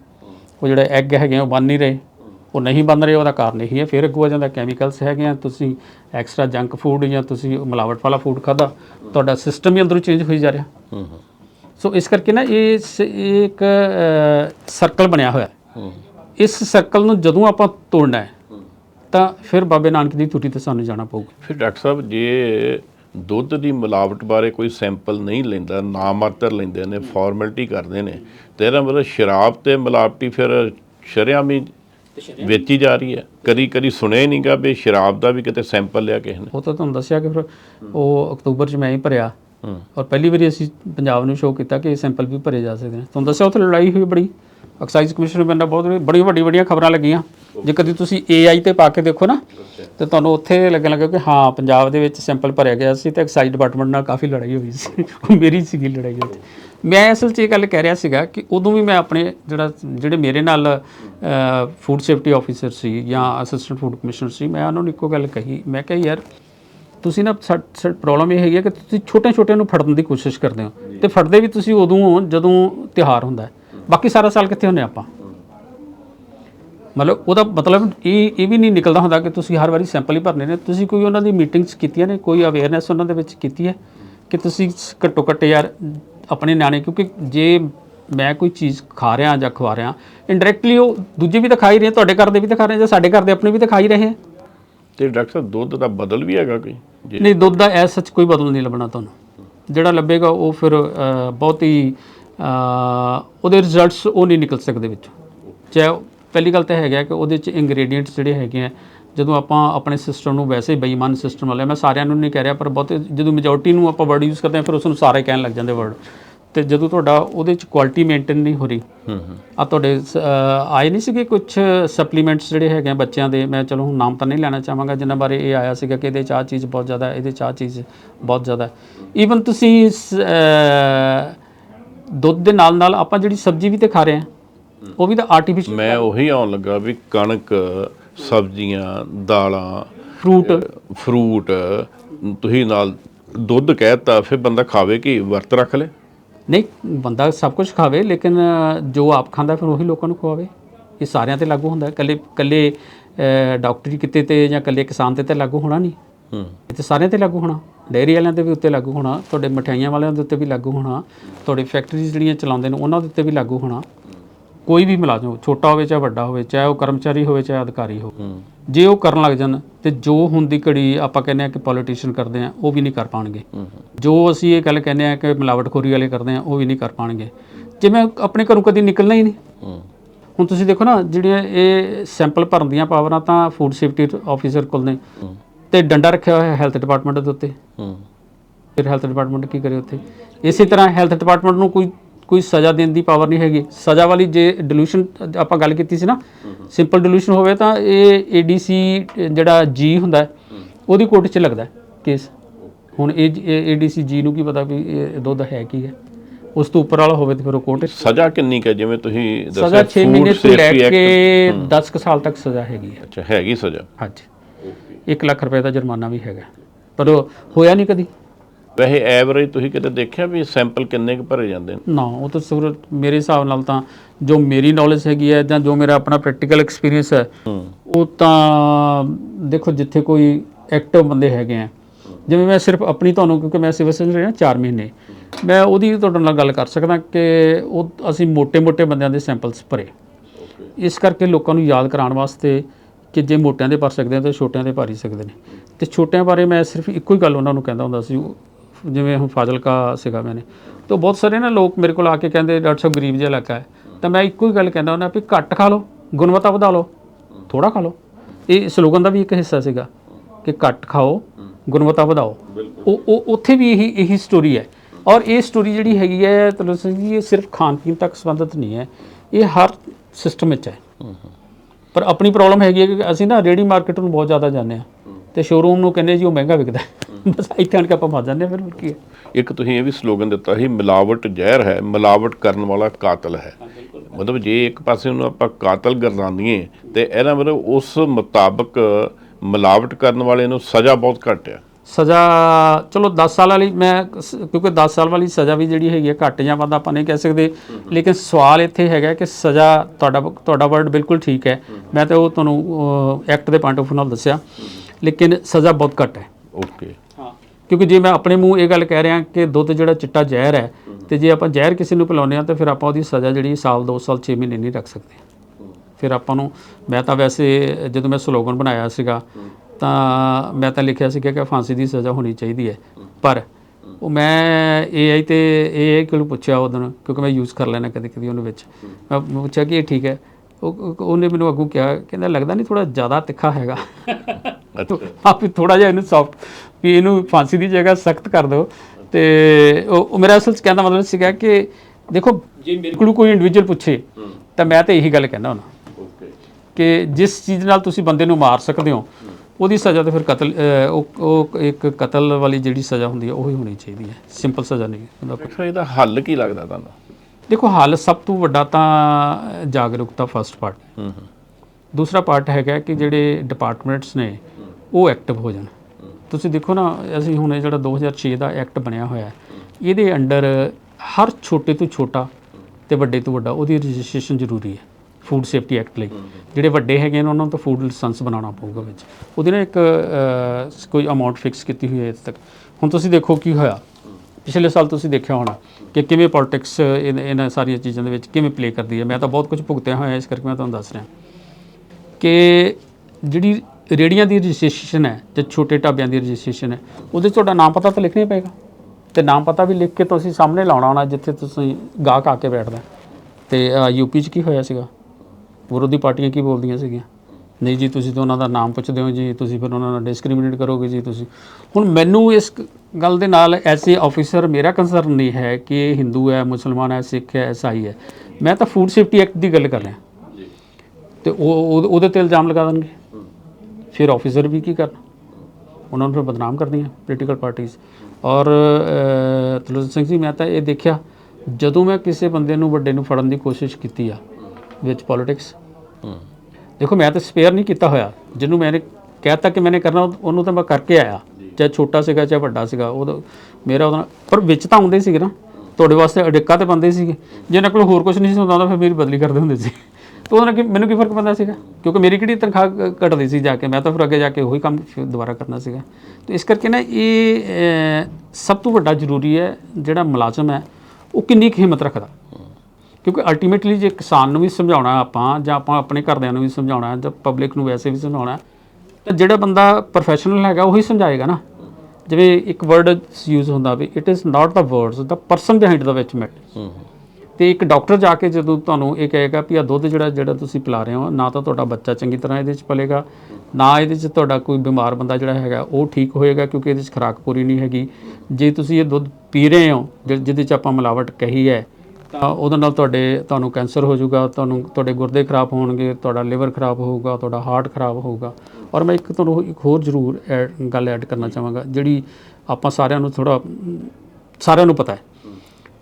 ਉਹ ਜਿਹੜੇ ਐਗ ਹੈਗੇ ਉਹ ਬਣ ਨਹੀਂ ਰਹੇ। ਉਹ ਨਹੀਂ ਬਣ ਰਹੇ ਉਹਦਾ ਕਾਰਨ ਇਹੀ ਹੈ। ਫਿਰ ਅੱਗੋਂ ਆ ਜਾਂਦਾ ਕੈਮੀਕਲਸ ਹੈਗੇ ਆ ਤੁਸੀਂ ਐਕਸਟਰਾ ਜੰਕ ਫੂਡ ਜਾਂ ਤੁਸੀਂ ਮਿਲਾਵਟ ਵਾਲਾ ਫੂਡ ਖਾਦਾ ਤੁਹਾਡਾ ਸਿਸਟਮ ਹੀ ਅੰਦਰੋਂ ਚੇਂਜ ਹੋਈ ਜਾ ਰਿਹਾ। ਹੂੰ ਹੂੰ। ਸੋ ਇਸ ਕਰਕੇ ਨਾ ਇਹ ਇੱਕ ਸਰਕਲ ਬਣਿਆ ਹੋਇਆ। ਹੈ। ਇਸ ਸਰਕਲ ਨੂੰ ਜਦੋਂ ਆਪਾਂ ਤੋੜਨਾ ਹੈ ਤਾਂ ਫਿਰ ਬਾਬੇ ਨਾਨਕ ਦੀ ਤੁਟੀ ਤੇ ਸਾਨੂੰ ਜਾਣਾ ਪਊਗਾ। ਫਿਰ ਡਾਕਟਰ ਸਾਹਿਬ ਜੇ ਦੁੱਧ ਦੀ ਮਿਲਾਵਟ ਬਾਰੇ ਕੋਈ ਸੈਂਪਲ ਨਹੀਂ ਲੈਂਦਾ ਨਾ ਮਾਤਰ ਲੈਂਦੇ ਨੇ ਫਾਰਮੈਲਿਟੀ ਕਰਦੇ ਨੇ ਤੇ ਇਹਦਾ ਮਤਲਬ ਸ਼ਰਾਬ ਤੇ ਮਿਲਾਵਟੀ ਫਿਰ ਸ਼ਰਿਆਮ ਵੇਚੀ ਜਾ ਰਹੀ ਹੈ। ਕਦੀ ਕਦੀ ਸੁਣਿਆ ਹੀ ਨਹੀਂਗਾ ਵੀ ਸ਼ਰਾਬ ਦਾ ਵੀ ਕਿਤੇ ਸੈਂਪਲ ਲਿਆ ਕਿਸੇ ਨੇ। ਉਹ ਤਾਂ ਤੁਹਾਨੂੰ ਦੱਸਿਆ ਕਿ ਫਿਰ ਉਹ ਅਕਤੂਬਰ 'ਚ ਮੈਂ ਹੀ ਭਰਿਆ। ਹੂੰ। ਔਰ ਪਹਿਲੀ ਵਾਰੀ ਅਸੀਂ ਪੰਜਾਬ ਨੂੰ ਸ਼ੋਅ ਕੀਤਾ ਕਿ ਇਹ ਸੈਂਪਲ ਵੀ ਭਰੇ ਜਾ ਸਕਦੇ ਨੇ। ਤੁਹਾਨੂੰ ਦੱਸਿਆ ਉੱਥੇ ਲੜਾਈ ਹੋਈ ਬੜੀ? ਐਕਸਾਈਜ਼ ਕਮਿਸ਼ਨਰ ਬੰਦਾ ਬਹੁਤ ਬੜੀ ਵੱਡੀ ਵੱਡੀਆਂ ਖਬਰਾਂ ਲੱਗੀਆਂ। ਜੇ ਕਦੀ ਤੁਸੀਂ AI ਤੇ ਪਾ ਕੇ ਦੇਖੋ ਨਾ ਤੇ ਤੁਹਾਨੂੰ ਉੱਥੇ ਲੱਗਣ ਲੱਗਾ ਕਿ ਹਾਂ ਪੰਜਾਬ ਦੇ ਵਿੱਚ ਸੈਂਪਲ ਭਰਿਆ ਗਿਆ ਸੀ ਤੇ ਐਕਸਾਈਜ਼ ਡਿਪਾਰਟਮੈਂਟ ਨਾਲ ਕਾਫੀ ਲੜਾਈ ਹੋਈ ਸੀ। ਮੇਰੀ ਸੀਗੀ ਲੜਾਈ ਵਿੱਚ ਮੈਂ ਅਸਲ 'ਚ ਇਹ ਗੱਲ ਕਹਿ ਰਿਹਾ ਸੀਗਾ ਕਿ ਉਦੋਂ ਵੀ ਮੈਂ ਆਪਣੇ ਜਿਹੜਾ, ਜਿਹੜੇ ਮੇਰੇ ਨਾਲ ਫੂਡ ਸੇਫਟੀ ਆਫੀਸਰ ਸੀ ਜਾਂ ਅਸਿਸਟੈਂਟ ਫੂਡ ਕਮਿਸ਼ਨਰ ਸੀ, ਮੈਂ ਉਹਨਾਂ ਨੂੰ ਇੱਕੋ ਗੱਲ ਕਹੀ। ਮੈਂ ਕਿਹਾ, ਯਾਰ, ਤੁਸੀਂ ਨਾ ਪ੍ਰੋਬਲਮ ਇਹ ਹੈਗੀ ਹੈ ਕਿ ਤੁਸੀਂ ਛੋਟੇ ਛੋਟੇ ਨੂੰ ਫੜਨ ਦੀ ਕੋਸ਼ਿਸ਼ ਕਰਦੇ ਹੋ ਤੇ ਫੜਦੇ ਵੀ ਤੁਸੀਂ ਉਦੋਂ ਹੋ ਜਦੋਂ ਤਿਉਹਾਰ ਹੁੰਦਾ ਹੈ। ਬਾਕੀ ਸਾਰਾ ਸਾਲ ਕਿੱਥੇ ਹੁੰਦੇ ਆਪਾਂ? ਮਤਲਬ ਉਹਦਾ ਮਤਲਬ ਇਹ ਇਹ ਵੀ ਨਹੀਂ ਨਿਕਲਦਾ ਹੁੰਦਾ ਕਿ ਤੁਸੀਂ ਹਰ ਵਾਰੀ ਸੈਂਪਲ ਹੀ ਭਰਨੇ ਨੇ। ਤੁਸੀਂ ਕੋਈ ਉਹਨਾਂ ਦੀ ਮੀਟਿੰਗਸ ਕੀਤੀਆਂ ਨੇ? ਕੋਈ ਅਵੇਅਰਨੈਸ ਉਹਨਾਂ ਦੇ ਵਿੱਚ ਕੀਤੀ ਹੈ ਕਿ ਤੁਸੀਂ ਸ- ਘੱਟੋ ਘੱਟ ਯਾਰ ਆਪਣੇ ਨਿਆਣੇ ਕਿਉਂਕਿ ਜੇ ਮੈਂ ਕੋਈ ਚੀਜ਼ ਖਾ ਰਿਹਾ ਜਾਂ ਖਵਾ ਰਿਹਾ ਇਨਡਾਇਰੈਕਟਲੀ ਉਹ ਦੂਜੇ ਵੀ ਹੀ ਰਹੇ ਤੁਹਾਡੇ ਘਰ ਦੇ ਵੀ ਤਾਂ ਖਾ ਰਹੇ ਜਾਂ ਸਾਡੇ ਘਰ ਦੇ ਆਪਣੇ ਵੀ ਹੀ ਰਹੇ? ਆ ਤੇ ਡਾਕਟਰ ਸਾਹਿਬ ਦੁੱਧ ਦਾ ਬਦਲ ਵੀ ਹੈਗਾ ਕੋਈ? ਜੀ ਨਹੀਂ ਦੁੱਧ ਦਾ ਐਸ ਸੱਚ ਕੋਈ ਬਦਲ ਨਹੀਂ ਲੱਭਣਾ ਤੁਹਾਨੂੰ। ਜਿਹੜਾ ਲੱਭੇਗਾ ਉਹ ਫਿਰ ਬਹੁਤ ਹੀ ਉਹਦੇ ਰਿਜ਼ਲਟਸ ਉਹ ਨਹੀਂ ਨਿਕਲ ਸਕਦੇ ਵਿੱਚੋਂ। ਚਾਹੇ ਉਹ- ਪਹਿਲੀ ਗੱਲ ਤਾਂ ਹੈਗਾ ਕਿ ਉਹਦੇ ਚ ਇੰਗਰੀਡੀਐਂਟਸ ਜਿਹੜੇ ਹੈਗੇ ਆ ਜਦੋਂ ਆਪਾਂ ਆਪਣੇ ਸਿਸਟਮ ਨੂੰ ਵੈਸੇ ਬੇਈਮਾਨ ਸਿਸਟਮ ਵਾਲੇ ਮੈਂ ਸਾਰਿਆਂ ਨੂੰ ਨਹੀਂ ਕਹਿ ਰਿਹਾ ਪਰ ਬਹੁਤ ਜਦੋਂ ਮੈਜੋਰਟੀ ਨੂੰ ਆਪਾਂ ਵਰਡ ਯੂਜ਼ ਕਰਦੇ ਹਾਂ ਫਿਰ ਉਸ ਨੂੰ ਸਾਰੇ ਕਹਿਣ ਲੱਗ ਜਾਂਦੇ ਵਰਡ ਤੇ ਜਦੋਂ ਤੁਹਾਡਾ ਉਹਦੇ ਚ ਕੁਆਲਿਟੀ ਮੇਨਟੇਨ ਨਹੀਂ ਹੋ ਰਹੀ ਹੂੰ ਹੂੰ। ਆ ਤੁਹਾਡੇ ਆਏ ਨਹੀਂ ਸੀਗੇ ਕੁਝ ਸਪਲੀਮੈਂਟਸ ਜਿਹੜੇ ਹੈਗੇ ਆ ਬੱਚਿਆਂ ਦੇ? ਮੈਂ ਚਲੋ ਹੁਣ ਨਾਮ ਤਾਂ ਨਹੀਂ ਲੈਣਾ ਚਾਹਾਂਗਾ ਜਿਨ੍ਹਾਂ ਬਾਰੇ ਇਹ ਆਇਆ ਸੀਗਾ ਕਿ ਇਹਦੇ 'ਚ ਆਹ ਚੀਜ਼ ਬਹੁਤ ਜ਼ਿਆਦਾ ਇਹਦੇ 'ਚ ਆਹ ਚੀਜ਼ ਬਹੁਤ ਜ਼ਿਆਦਾ। ਈਵਨ ਤੁਸੀਂ ਦੁੱਧ ਦੇ ਨਾਲ ਨਾਲ ਆਪਾਂ ਜਿਹੜੀ ਸਬਜ਼ੀ ਵੀ ਤੇ ਖਾ ਰਹੇ ਹਾਂ ਉਹ ਵੀ ਤਾਂ ਆਰਟੀਫੀਸ਼ੀਅਲ ਮੈਂ ਉਹੀ ਆਉਣ ਲੱਗਾ ਵੀ ਕਣਕ ਸਬਜ਼ੀਆਂ ਦਾਲਾਂ ਫਰੂਟ। ਫਰੂਟ ਤੁਸੀਂ ਨਾਲ ਦੁੱਧ ਕਹਿਤਾ ਫਿਰ ਬੰਦਾ ਖਾਵੇ ਕੀ? ਵਰਤ ਰੱਖ ਲੇ? ਨਹੀਂ ਬੰਦਾ ਸਭ ਕੁਝ ਖਾਵੇ ਲੇਕਿਨ ਜੋ ਆਪ ਖਾਂਦਾ ਫਿਰ ਉਹੀ ਲੋਕਾਂ ਨੂੰ ਖਵਾਵੇ। ਇਹ ਸਾਰਿਆਂ ਤੇ ਲਾਗੂ ਹੁੰਦਾ। ਹੈ ਕੱਲੇ ਕੱਲੇ ਡਾਕਟਰੀ ਕਿਤੇ ਤੇ ਜਾਂ ਕੱਲੇ ਕਿਸਾਨ ਤੇ ਤਾਂ ਲਾਗੂ ਹੋਣਾ ਨਹੀਂ। ਹੂੰ। ਇਹ ਤੇ ਸਾਰਿਆਂ ਤੇ ਲਾਗੂ ਹੋਣਾ। ਡੇਅਰੀ ਵਾਲਿਆਂ ਤੇ ਵੀ ਉੱਤੇ ਲਾਗੂ ਹੋਣਾ। ਤੁਹਾਡੇ ਮਠਿਆਈਆਂ ਵਾਲਿਆਂ ਦੇ ਉੱਤੇ ਵੀ ਲਾਗੂ ਹੋਣਾ। ਤੁਹਾਡੀ ਫੈਕਟਰੀਜ਼ ਜਿਹੜੀਆਂ ਚਲਾਉਂਦੇ ਨੇ ਉਹਨਾਂ ਦੇ ਉੱਤੇ ਵੀ ਲਾਗੂ ਹੋਣਾ। ਕੋਈ ਵੀ ਮੁਲਾਜ਼ਮ ਛੋਟਾ ਹੋਵੇ ਚਾਹੇ ਵੱਡਾ ਹੋਵੇ ਚਾਹੇ ਉਹ ਕਰਮਚਾਰੀ ਹੋਵੇ ਚਾਹੇ ਅਧਿਕਾਰੀ ਹੋਵੇ ਜੇ ਉਹ ਕਰਨ ਲੱਗ ਜਾਣ ਤੇ ਜੋ ਹੁਣ ਦੀ ਘੜੀ ਆਪਾਂ ਕਹਿੰਦੇ ਆ ਕਿ ਪੋਲੀਟੀਸ਼ੀਅਨ ਕਰਦੇ ਆ ਉਹ ਵੀ ਨਹੀਂ ਕਰ ਪਾਣਗੇ। ਜੋ ਅਸੀਂ ਇਹ ਗੱਲ ਕਹਿੰਦੇ ਆ ਕਿ ਮਿਲਾਵਟਖੋਰੀ ਵਾਲੇ ਕਰਦੇ ਆ ਉਹ ਵੀ ਨਹੀਂ ਕਰ ਪਾਣਗੇ। ਜਿਵੇਂ ਆਪਣੇ ਘਰੋਂ ਕਦੀ ਨਿਕਲਣਾ ਹੀ ਨਹੀਂ। ਹੁਣ ਤੁਸੀਂ ਦੇਖੋ ਨਾ ਜਿਹੜੀਆਂ ਇਹ ਸੈਂਪਲ ਭਰਨ ਦੀਆਂ ਪਾਵਰਾਂ ਤਾਂ ਫੂਡ ਸੇਫਟੀ ਆਫੀਸਰ ਕੋਲ ਨੇ। ਤੇ ਡੰਡਾ ਰੱਖਿਆ ਹੋਇਆ ਹੈਲਥ ਡਿਪਾਰਟਮੈਂਟ ਦੇ ਉੱਤੇ। ਫਿਰ ਹੈਲਥ ਡਿਪਾਰਟਮੈਂਟ ਕੀ ਕਰੇ ਉੱਥੇ? ਇਸੇ ਤਰ੍ਹਾਂ ਹੈਲਥ ਡਿਪਾਰਟਮੈਂਟ ਨੂੰ ਕੋਈ ਕੋਈ ਸਜ਼ਾ ਦੇਣ ਦੀ ਪਾਵਰ ਨਹੀਂ ਹੈਗੀ। ਸਜ਼ਾ ਵਾਲੀ ਜੇ ਡਿਲੂਸ਼ਨ ਆਪਾਂ ਗੱਲ ਕੀਤੀ ਸੀ ਨਾ ਸਿੰਪਲ ਡਿਲੂਸ਼ਨ ਹੋਵੇ ਤਾਂ ਇਹ ਏਡੀਸੀ ਜਿਹੜਾ ਜੀ ਹੁੰਦਾ ਉਹਦੀ ਕੋਰਟ 'ਚ ਲੱਗਦਾ ਕੇਸ ਹੁਣ ਇਹ ਏਡੀਸੀ ਜੀ ਨੂੰ ਕੀ ਪਤਾ ਵੀ ਇਹ ਦੁੱਧ ਹੈ ਕੀ ਹੈ। ਉਸ ਤੋਂ ਉੱਪਰ ਵਾਲਾ ਹੋਵੇ ਤੇ ਫਿਰ ਉਹ ਕੋਰਟ 'ਚ। ਸਜ਼ਾ ਕਿੰਨੀ ਕੁ ਹੈ? ਜਿਵੇਂ ਤੁਸੀਂ ਸਜ਼ਾ 6 Food ਮਹੀਨੇ ਤੋਂ ਲੈ ਕੇ 10 ਕੁ ਸਾਲ ਤੱਕ ਸਜ਼ਾ ਹੈਗੀ ਹੈ। ਅੱਛਾ ਹੈਗੀ ਸਜ਼ਾ। ਹਾਂਜੀ। 1 ਲੱਖ ਰੁਪਏ ਦਾ ਜੁਰਮਾਨਾ ਵੀ ਹੈਗਾ। ਪਰ ਹੋਇਆ ਨਹੀਂ ਕਦੀ। ਵੈਸੇ ਐਵਰੇਜ ਤੁਸੀਂ ਕਿਤੇ ਦੇਖਿਆ ਵੀ ਸੈਂਪਲ ਕਿੰਨੇ ਕੁ ਭਰੇ ਜਾਂਦੇ ਨੇ? ਨਾ ਉਹ ਤਾਂ ਸੂਰਤ ਮੇਰੇ ਹਿਸਾਬ ਨਾਲ ਤਾਂ ਜੋ ਮੇਰੀ ਨੌਲੇਜ ਹੈਗੀ ਹੈ ਜਾਂ ਜੋ ਮੇਰਾ ਆਪਣਾ ਪ੍ਰੈਕਟੀਕਲ ਐਕਸਪੀਰੀਅੰਸ ਹੈ ਉਹ ਤਾਂ ਦੇਖੋ ਜਿੱਥੇ ਕੋਈ ਐਕਟਿਵ ਬੰਦੇ ਹੈਗੇ ਆ। ਜਿਵੇਂ ਮੈਂ ਸਿਰਫ ਆਪਣੀ ਤੁਹਾਨੂੰ ਕਿਉਂਕਿ ਮੈਂ ਸਿਵਲ ਸਰਵਿਸ ਰਿਹਾ 4 ਮਹੀਨੇ ਮੈਂ ਉਹਦੀ ਤੁਹਾਡੇ ਨਾਲ ਗੱਲ ਕਰ ਸਕਦਾ ਕਿ ਉਹ ਅਸੀਂ ਮੋਟੇ ਮੋਟੇ ਬੰਦਿਆਂ ਦੇ ਸੈਂਪਲਸ ਭਰੇ। ਇਸ ਕਰਕੇ ਲੋਕਾਂ ਨੂੰ ਯਾਦ ਕਰਾਉਣ ਵਾਸਤੇ ਕਿ ਜੇ ਮੋਟਿਆਂ ਦੇ ਭਰ ਸਕਦੇ ਆ ਤਾਂ ਛੋਟਿਆਂ ਦੇ ਭਰ ਹੀ ਸਕਦੇ ਨੇ। ਤੇ ਛੋਟਿਆਂ ਬਾਰੇ ਮੈਂ ਸਿਰਫ ਇੱਕੋ ਹੀ ਗੱਲ ਉਹਨਾਂ ਨੂੰ ਕਹਿੰਦਾ ਹੁੰਦਾ ਸੀ ਜਿਵੇਂ ਹੁਣ ਫਾਜ਼ਿਲਕਾ ਸੀਗਾ ਮੈਨੇ। ਤਾਂ ਬਹੁਤ ਸਾਰੇ ਨਾ ਲੋਕ ਮੇਰੇ ਕੋਲ ਆ ਕੇ ਕਹਿੰਦੇ ਡਾਕਟਰ ਸਾਹਿਬ ਗਰੀਬ ਜਿਹਾ ਇਲਾਕਾ ਹੈ। ਤਾਂ ਮੈਂ ਇੱਕੋ ਹੀ ਗੱਲ ਕਹਿੰਦਾ ਉਹਨਾਂ ਵੀ ਘੱਟ ਖਾ ਲਓ ਗੁਣਵੱਤਾ ਵਧਾ ਲਓ ਥੋੜਾ ਖਾ ਲਓ। ਇਹ ਸਲੋਗਨ ਦਾ ਵੀ ਇੱਕ ਹਿੱਸਾ ਸੀਗਾ ਕਿ ਘੱਟ ਖਾਓ ਗੁਣਵੱਤਾ ਵਧਾਓ। ਉਹ ਉਹ ਉੱਥੇ ਵੀ ਇਹੀ ਇਹੀ ਸਟੋਰੀ ਹੈ। ਔਰ ਇਹ ਸਟੋਰੀ ਜਿਹੜੀ ਹੈਗੀ ਹੈ ਤੁਹਾਨੂੰ ਜੀ ਇਹ ਸਿਰਫ ਖਾਣ ਪੀਣ ਤੱਕ ਸੰਬੰਧਿਤ ਨਹੀਂ ਹੈ। ਇਹ ਹਰ ਸਿਸਟਮ ਵਿੱਚ ਹੈ। ਪਰ ਆਪਣੀ ਪ੍ਰੋਬਲਮ ਹੈਗੀ ਹੈ ਕਿ ਅਸੀਂ ਨਾ ਰੇਡੀ ਮਾਰਕੀਟ ਨੂੰ ਬਹੁਤ ਜ਼ਿਆਦਾ ਜਾਂਦੇ ਆ ਤੇ ਸ਼ੋਰੂਮ ਨੂੰ ਕਹਿੰਦੇ ਜੀ ਉਹ ਮਹਿੰਗਾ ਵਿਕਦਾ। ਬਸ ਇੱਥੇ ਆਣ ਕੇ ਆਪਾਂ ਫਸ ਜਾਂਦੇ ਆ ਫਿਰ ਕੀ ਹੈ। ਇੱਕ ਤੁਸੀਂ ਇਹ ਵੀ ਸਲੋਗਨ ਦਿੱਤਾ ਸੀ ਮਿਲਾਵਟ ਜ਼ਹਿਰ ਹੈ ਮਿਲਾਵਟ ਕਰਨ ਵਾਲਾ ਕਾਤਲ ਹੈ। ਮਤਲਬ ਜੇ ਇੱਕ ਪਾਸੇ ਉਹਨੂੰ ਆਪਾਂ ਕਾਤਲ ਗਰਦਾਨੀਏ ਤੇ ਇਹਦਾ ਮਤਲਬ ਉਸ ਮੁਤਾਬਕ ਮਿਲਾਵਟ ਕਰਨ ਵਾਲੇ ਨੂੰ ਸਜ਼ਾ ਬਹੁਤ ਘੱਟ ਹੈ। ਸਜ਼ਾ ਚਲੋ 10 ਸਾਲ ਵਾਲੀ ਮੈਂ ਕਿਉਂਕਿ 10 ਸਾਲ ਵਾਲੀ ਸਜ਼ਾ ਵੀ ਜਿਹੜੀ ਹੈਗੀ ਹੈ ਘੱਟ ਜਾਂ ਵੱਧ ਆਪਾਂ ਨਹੀਂ ਕਹਿ ਸਕਦੇ। ਲੇਕਿਨ ਸਵਾਲ ਇੱਥੇ ਹੈਗਾ ਕਿ ਸਜ਼ਾ ਤੁਹਾਡਾ ਤੁਹਾਡਾ ਵਰਡ ਬਿਲਕੁਲ ਠੀਕ ਹੈ। ਮੈਂ ਤਾਂ ਉਹ ਤੁਹਾਨੂੰ ਐਕਟ ਦੇ ਪੁਆਇੰਟ ਆਫ ਨਾਲ ਦੱਸਿਆ। ਲੇਕਿਨ ਸਜ਼ਾ ਬਹੁਤ ਘੱਟ ਹੈ। ਓਕੇ। ਹਾਂ। ਕਿਉਂਕਿ ਜੇ ਮੈਂ ਆਪਣੇ ਮੂੰਹ ਇਹ ਗੱਲ ਕਹਿ ਰਿਹਾ ਕਿ ਦੁੱਧ ਜਿਹੜਾ ਚਿੱਟਾ ਜ਼ਹਿਰ ਹੈ ਤੇ ਜੇ ਆਪਾਂ ਜ਼ਹਿਰ ਕਿਸੇ ਨੂੰ ਪਿਲਾਉਂਦੇ ਆ ਤਾਂ ਫਿਰ ਆਪਾਂ ਉਹਦੀ ਸਜ਼ਾ ਜਿਹੜੀ ਸਾਲ 2 ਸਾਲ 6 ਮਹੀਨੇ ਨਹੀਂ ਰੱਖ ਸਕਦੇ। ਫਿਰ ਆਪਾਂ ਨੂੰ ਮੈਂ ਤਾਂ ਵੈਸੇ ਜਦੋਂ ਮੈਂ ਸਲੋਗਨ ਬਣਾਇਆ ਸੀਗਾ ਤਾਂ ਮੈਂ ਤਾਂ ਲਿਖਿਆ ਸੀਗਾ ਕਿ ਫਾਂਸੀ ਦੀ ਸਜ਼ਾ ਹੋਣੀ ਚਾਹੀਦੀ ਹੈ। ਪਰ ਉਹ ਮੈਂ AI ਤੇ AI ਕੋਲ ਪੁੱਛਿਆ ਉਹਦੋਂ ਕਿਉਂਕਿ ਮੈਂ ਯੂਜ਼ ਕਰ ਲੈਣਾ ਕਦੇ ਕਦੇ ਉਹਨੂੰ ਵਿੱਚ। ਮੈਂ ਪੁੱਛਿਆ ਕਿ ਇਹ ਠੀਕ ਹੈ? ਉਹ ਉਹ- ਉਹਨੇ ਮੈਨੂੰ ਅੱਗੋਂ ਕਿਹਾ ਕਹਿੰਦਾ ਲੱਗਦਾ ਨਹੀਂ ਥੋੜਾ ਜ਼ਿਆਦਾ ਤਿੱਖਾ ਹੈਗਾ। ਆਪ ਥੋੜਾ ਜਿਹਾ ਇਹਨੂੰ ਸੌਫਟ ਵੀ ਇਹਨੂੰ ਫਾਂਸੀ ਦੀ ਜਗ੍ਹਾ ਸਖਤ ਕਰ ਦਿਓ। ਤੇ ਉਹ ਮੇਰਾ ਅਸਲ ਚ ਕਹਿੰਦਾ ਮਤਲਬ ਸੀਗਾ ਕਿ ਦੇਖੋ ਜੇ ਮੇਰੇ ਕੋਲ ਕੋਈ ਇੰਡੀਵਿਜੂਅਲ ਪੁੱਛੇ ਤਾਂ ਮੈਂ ਤਾਂ ਇਹੀ ਗੱਲ ਕਹਿੰਦਾ ਹੁੰਦਾ। ਓਕੇ। ਕਿ ਜਿਸ ਚੀਜ਼ ਨਾਲ ਤੁਸੀਂ ਬੰਦੇ ਨੂੰ ਮਾਰ ਸਕਦੇ ਹੋ ਉਹਦੀ ਸਜ਼ਾ ਤਾਂ ਫਿਰ ਕਤਲ ਉਹ ਉਹ ਇੱਕ ਕਤਲ ਵਾਲੀ ਜਿਹੜੀ ਸਜ਼ਾ ਹੁੰਦੀ ਹੈ ਉਹੀ ਹੋਣੀ ਚਾਹੀਦੀ ਹੈ। ਸਿੰਪਲ ਸਜ਼ਾ ਨਹੀਂ ਡਾਕਟਰ ਇਹਦਾ ਹੱਲ ਕੀ ਲੱਗਦਾ ਤੁਹਾਨੂੰ? ਦੇਖੋ ਹੱਲ ਸਭ ਤੋਂ ਵੱਡਾ ਤਾਂ ਜਾਗਰੂਕਤਾ ਫਸਟ ਪਾਰਟ ਹੂੰ। ਹੂੰ ਦੂਸਰਾ ਪਾਰਟ ਹੈਗਾ ਕਿ ਜਿਹੜੇ ਡਿਪਾਰਟਮੈਂਟਸ ਨੇ ਉਹ ਐਕਟਿਵ ਹੋ ਜਾਣ। ਤੁਸੀਂ ਦੇਖੋ ਨਾ, ਅਸੀਂ ਹੁਣ ਇਹ ਜਿਹੜਾ 2006 ਦਾ ਐਕਟ ਬਣਿਆ ਹੋਇਆ ਹੈ, ਇਹਦੇ ਅੰਡਰ ਹਰ ਛੋਟੇ ਤੋਂ ਛੋਟਾ ਤੇ ਵੱਡੇ ਤੋਂ ਵੱਡਾ, ਉਹਦੀ ਰਜਿਸਟ੍ਰੇਸ਼ਨ ਜ਼ਰੂਰੀ ਹੈ ਫੂਡ ਸੇਫਟੀ ਐਕਟ ਲਈ। ਜਿਹੜੇ ਵੱਡੇ ਹੈਗੇ ਨੇ, ਉਹਨਾਂ ਨੂੰ ਤਾਂ ਫੂਡ ਲਾਇਸੈਂਸ ਬਣਾਉਣਾ ਪਊਗਾ ਵਿੱਚ। ਉਹਦੇ ਨਾਲ ਇੱਕ ਕੋਈ ਅਮਾਉਂਟ ਫਿਕਸ ਕੀਤੀ ਹੋਈ ਹੈ ਇੱਥੇ ਤੱਕ। ਹੁਣ ਤੁਸੀਂ ਦੇਖੋ ਕੀ ਹੋਇਆ। ਪਿਛਲੇ ਸਾਲ ਤੁਸੀਂ ਦੇਖਿਆ ਹੋਣਾ ਕਿ ਕਿਵੇਂ ਪੋਲਿਟਿਕਸ ਇਹਨਾਂ ਸਾਰੀਆਂ ਚੀਜ਼ਾਂ ਦੇ ਵਿੱਚ ਕਿਵੇਂ ਪਲੇ ਕਰਦੀ ਹੈ। ਮੈਂ ਤਾਂ ਬਹੁਤ ਕੁਝ ਭੁਗਤਿਆ ਹੋਇਆ ਇਸ ਕਰਕੇ ਮੈਂ ਤੁਹਾਨੂੰ ਦੱਸ ਰਿਹਾ। ਕਿ ਜਿਹੜੀ ਰੇੜੀਆਂ ਦੀ ਰਜਿਸਟ੍ਰੇਸ਼ਨ ਹੈ ਤੇ ਛੋਟੇ ਢਾਬਿਆਂ ਦੀ ਰਜਿਸਟ੍ਰੇਸ਼ਨ ਹੈ। ਉਹਦੇ 'ਚ ਤੁਹਾਡਾ ਨਾਮ ਪਤਾ ਤਾਂ ਲਿਖਣਾ ਹੀ ਪਏਗਾ। ਤੇ ਨਾਮ ਪਤਾ ਵੀ ਲਿਖ ਕੇ ਤੁਸੀਂ ਸਾਹਮਣੇ ਲਾਉਣਾ ਹੋਣਾ ਜਿੱਥੇ ਤੁਸੀਂ ਗਾਹਕ ਆ ਕੇ ਬੈਠਦਾ ਤੇ ਯੂਪੀ 'ਚ ਕੀ ਹੋਇਆ ਸੀਗਾ? ਵਿਰੋਧੀ ਪਾਰਟੀਆਂ ਕੀ ਬੋਲਦੀਆਂ ਸੀਗੀਆਂ? ਨਹੀਂ ਜੀ ਤੁਸੀਂ ਤਾਂ ਉਹਨਾਂ ਦਾ ਨਾਮ ਪੁੱਛਦੇ ਹੋ ਜੀ ਤੁਸੀਂ ਫਿਰ ਉਹਨਾਂ ਨਾਲ ਡਿਸਕ੍ਰਿਮੀਨੇਟ ਕਰੋਗੇ ਜੀ ਤੁਸੀਂ। ਹੁਣ ਮੈਨੂੰ ਇਸ ਗੱਲ ਦੇ ਨਾਲ ਐਸੇ ਆਫੀਸਰ ਮੇਰਾ ਕੰਸਰਨ ਨਹੀਂ ਹੈ ਕਿ ਇਹ ਹਿੰਦੂ ਹੈ ਮੁਸਲਮਾਨ ਹੈ ਸਿੱਖ ਹੈ ਈਸਾਈ ਹੈ। ਮੈਂ ਤਾਂ ਫੂਡ ਸੇਫਟੀ ਐਕਟ ਦੀ ਗੱਲ ਕਰ ਰਿਹਾ। ਤੇ ਉਹ ਉਹ- ਉਹਦੇ ਤੇ ਇਲਜ਼ਾਮ ਲਗਾ ਦੇਣਗੇ। ਫਿਰ ਆਫੀਸਰ ਵੀ ਕੀ ਕਰਨ? ਉਹਨਾਂ ਨੂੰ ਫਿਰ ਬਦਨਾਮ ਕਰਦੀਆਂ ਪੋਲੀਟੀਕਲ ਪਾਰਟੀਆਂ ਔਰ ਅਹ, ਤਲਵੰਤ ਸਿੰਘ ਜੀ ਮੈਂ ਤਾਂ ਇਹ ਦੇਖਿਆ ਜਦੋਂ ਮੈਂ ਕਿਸੇ ਬੰਦੇ ਨੂੰ ਵੱਡੇ ਨੂੰ ਫੜਨ ਦੀ ਕੋਸ਼ਿਸ਼ ਕੀਤੀ ਆ ਵਿੱਚ ਪੋਲਿਟਿਕਸ ਦੇਖੋ ਮੈਂ ਤਾਂ ਸਪੇਅਰ ਨਹੀਂ ਕੀਤਾ ਹੋਇਆ। ਜਿਹਨੂੰ ਮੈंने ਕਹਿਤਾ ਕਿ ਮੈंने ਕਰਨਾ ਉਹ- ਉਹਨੂੰ ਤਾਂ ਮੈਂ ਕਰਕੇ ਆਇਆ। ਚਾਹੇ ਛੋਟਾ ਸੀਗਾ ਚਾਹੇ ਵੱਡਾ ਸੀਗਾ ਉਹ ਮੇਰਾ ਉਹਦਾ ਪਰ ਵਿੱਚ ਤਾਂ ਆਉਂਦੇ ਸੀਗੇ ਨਾ। ਤੁਹਾਡੇ ਵਾਸਤੇ ਅੜਿੱਕਾ ਤੇ ਬੰਦੇ ਸੀਗੇ। ਜਿਹਨਾਂ ਕੋਲ ਹੋਰ ਕੁਝ ਨਹੀਂ ਸੀ ਹੁੰਦਾ ਤਾਂ ਫਿਰ ਮੇਰੀ ਬਦਲੀ ਕਰਦੇ ਹੁੰਦੇ ਸੀ। ਤੇ ਉਹਦੇ ਨਾਲ ਕੀ ਮੈਨੂੰ ਕੀ ਫ਼ਰਕ ਪੈਂਦਾ ਸੀਗਾ, ਕਿਉਂਕਿ ਮੇਰੀ ਕਿਹੜੀ ਤਨਖਾਹ ਘਟਦੀ ਸੀ ਜਾ ਕੇ, ਮੈਂ ਤਾਂ ਫਿਰ ਅੱਗੇ ਜਾ ਕੇ ਉਹੀ ਕੰਮ ਫਿਰ ਦੁਬਾਰਾ ਕਰਨਾ ਸੀਗਾ। ਤੇ ਇਸ ਕਰਕੇ ਨਾ ਇਹ ਸਭ ਤੋਂ ਵੱਡਾ ਜ਼ਰੂਰੀ ਹੈ ਜਿਹੜਾ ਮੁਲਾਜ਼ਮ ਹੈ, ਉਹ ਕਿੰਨੀ ਕੁ ਹਿੰਮਤ ਰੱਖਦਾ। ਕਿਉਂਕਿ ਅਲਟੀਮੇਟਲੀ ਜੇ ਕਿਸਾਨ ਨੂੰ ਵੀ ਸਮਝਾਉਣਾ ਆਪਾਂ, ਜਾਂ ਆਪਾਂ ਆਪਣੇ ਘਰਦਿਆਂ ਨੂੰ ਵੀ ਸਮਝਾਉਣਾ, ਜਾਂ ਪਬਲਿਕ ਨੂੰ ਵੈਸੇ ਵੀ ਸਮਝਾਉਣਾ, ਤਾਂ ਜਿਹੜਾ ਬੰਦਾ ਪ੍ਰੋਫੈਸ਼ਨਲ ਹੈਗਾ, ਉਹੀ ਸਮਝਾਏਗਾ ਨਾ। ਜਿਵੇਂ ਇੱਕ ਵਰਡ ਯੂਜ਼ ਹੁੰਦਾ ਵੀ it is not the words the person behind the ਵਿੱਚ ਮੈਟ ਤੇ ਇੱਕ ਡਾਕਟਰ ਜਾ ਕੇ ਜਦੋਂ ਤੁਹਾਨੂੰ ਇਹ ਕਹੇਗਾ ਵੀ ਆ ਦੁੱਧ ਜਿਹੜਾ ਜਿਹੜਾ ਤੁਸੀਂ ਪਿਲਾ ਰਹੇ ਹੋ, ਨਾ ਤਾਂ ਤੁਹਾਡਾ ਬੱਚਾ ਚੰਗੀ ਤਰ੍ਹਾਂ ਇਹਦੇ ਵਿੱਚ ਪਲੇਗਾ, ਨਾ ਇਹਦੇ 'ਚ ਤੁਹਾਡਾ ਕੋਈ ਬਿਮਾਰ ਬੰਦਾ ਜਿਹੜਾ ਹੈਗਾ ਉਹ ਠੀਕ ਹੋਏਗਾ ਕਿਉਂਕਿ ਇਹਦੇ 'ਚ ਖੁਰਾਕ ਪੂਰੀ ਨਹੀਂ ਹੈਗੀ। ਜੇ ਤੁਸੀਂ ਇਹ ਦੁੱਧ ਪੀ ਰਹੇ ਹੋ, ਜਿ- ਜਿਹਦੇ 'ਚ ਆਪਾਂ ਮਿਲਾਵਟ ਕਹੀ ਹੈ, ਤਾਂ ਉਹਦੇ ਨਾਲ ਤੁਹਾਡੇ, ਤੁਹਾਨੂੰ ਕੈਂਸਰ ਹੋ ਜਾਊਗਾ, ਤੁਹਾਨੂੰ ਤੁਹਾਡੇ ਗੁਰਦੇ ਖਰਾਬ ਹੋਣਗੇ, ਤੁਹਾਡਾ ਲਿਵਰ ਖਰਾਬ ਹੋਊਗਾ, ਤੁਹਾਡਾ ਹਾਰਟ ਖਰਾਬ ਹੋਊਗਾ। ਔਰ ਮੈਂ ਇੱਕ ਤੁਹਾਨੂੰ ਇੱਕ ਹੋਰ ਜ਼ਰੂਰ ਐਡ- ਗੱਲ ਐਡ ਕਰਨਾ ਚਾਹਾਂਗਾ, ਜਿਹੜੀ ਆਪਾਂ ਸਾਰਿਆਂ ਨੂੰ ਥੋੜਾ ਸਾਰਿਆਂ ਨੂੰ ਪਤਾ ਹੈ।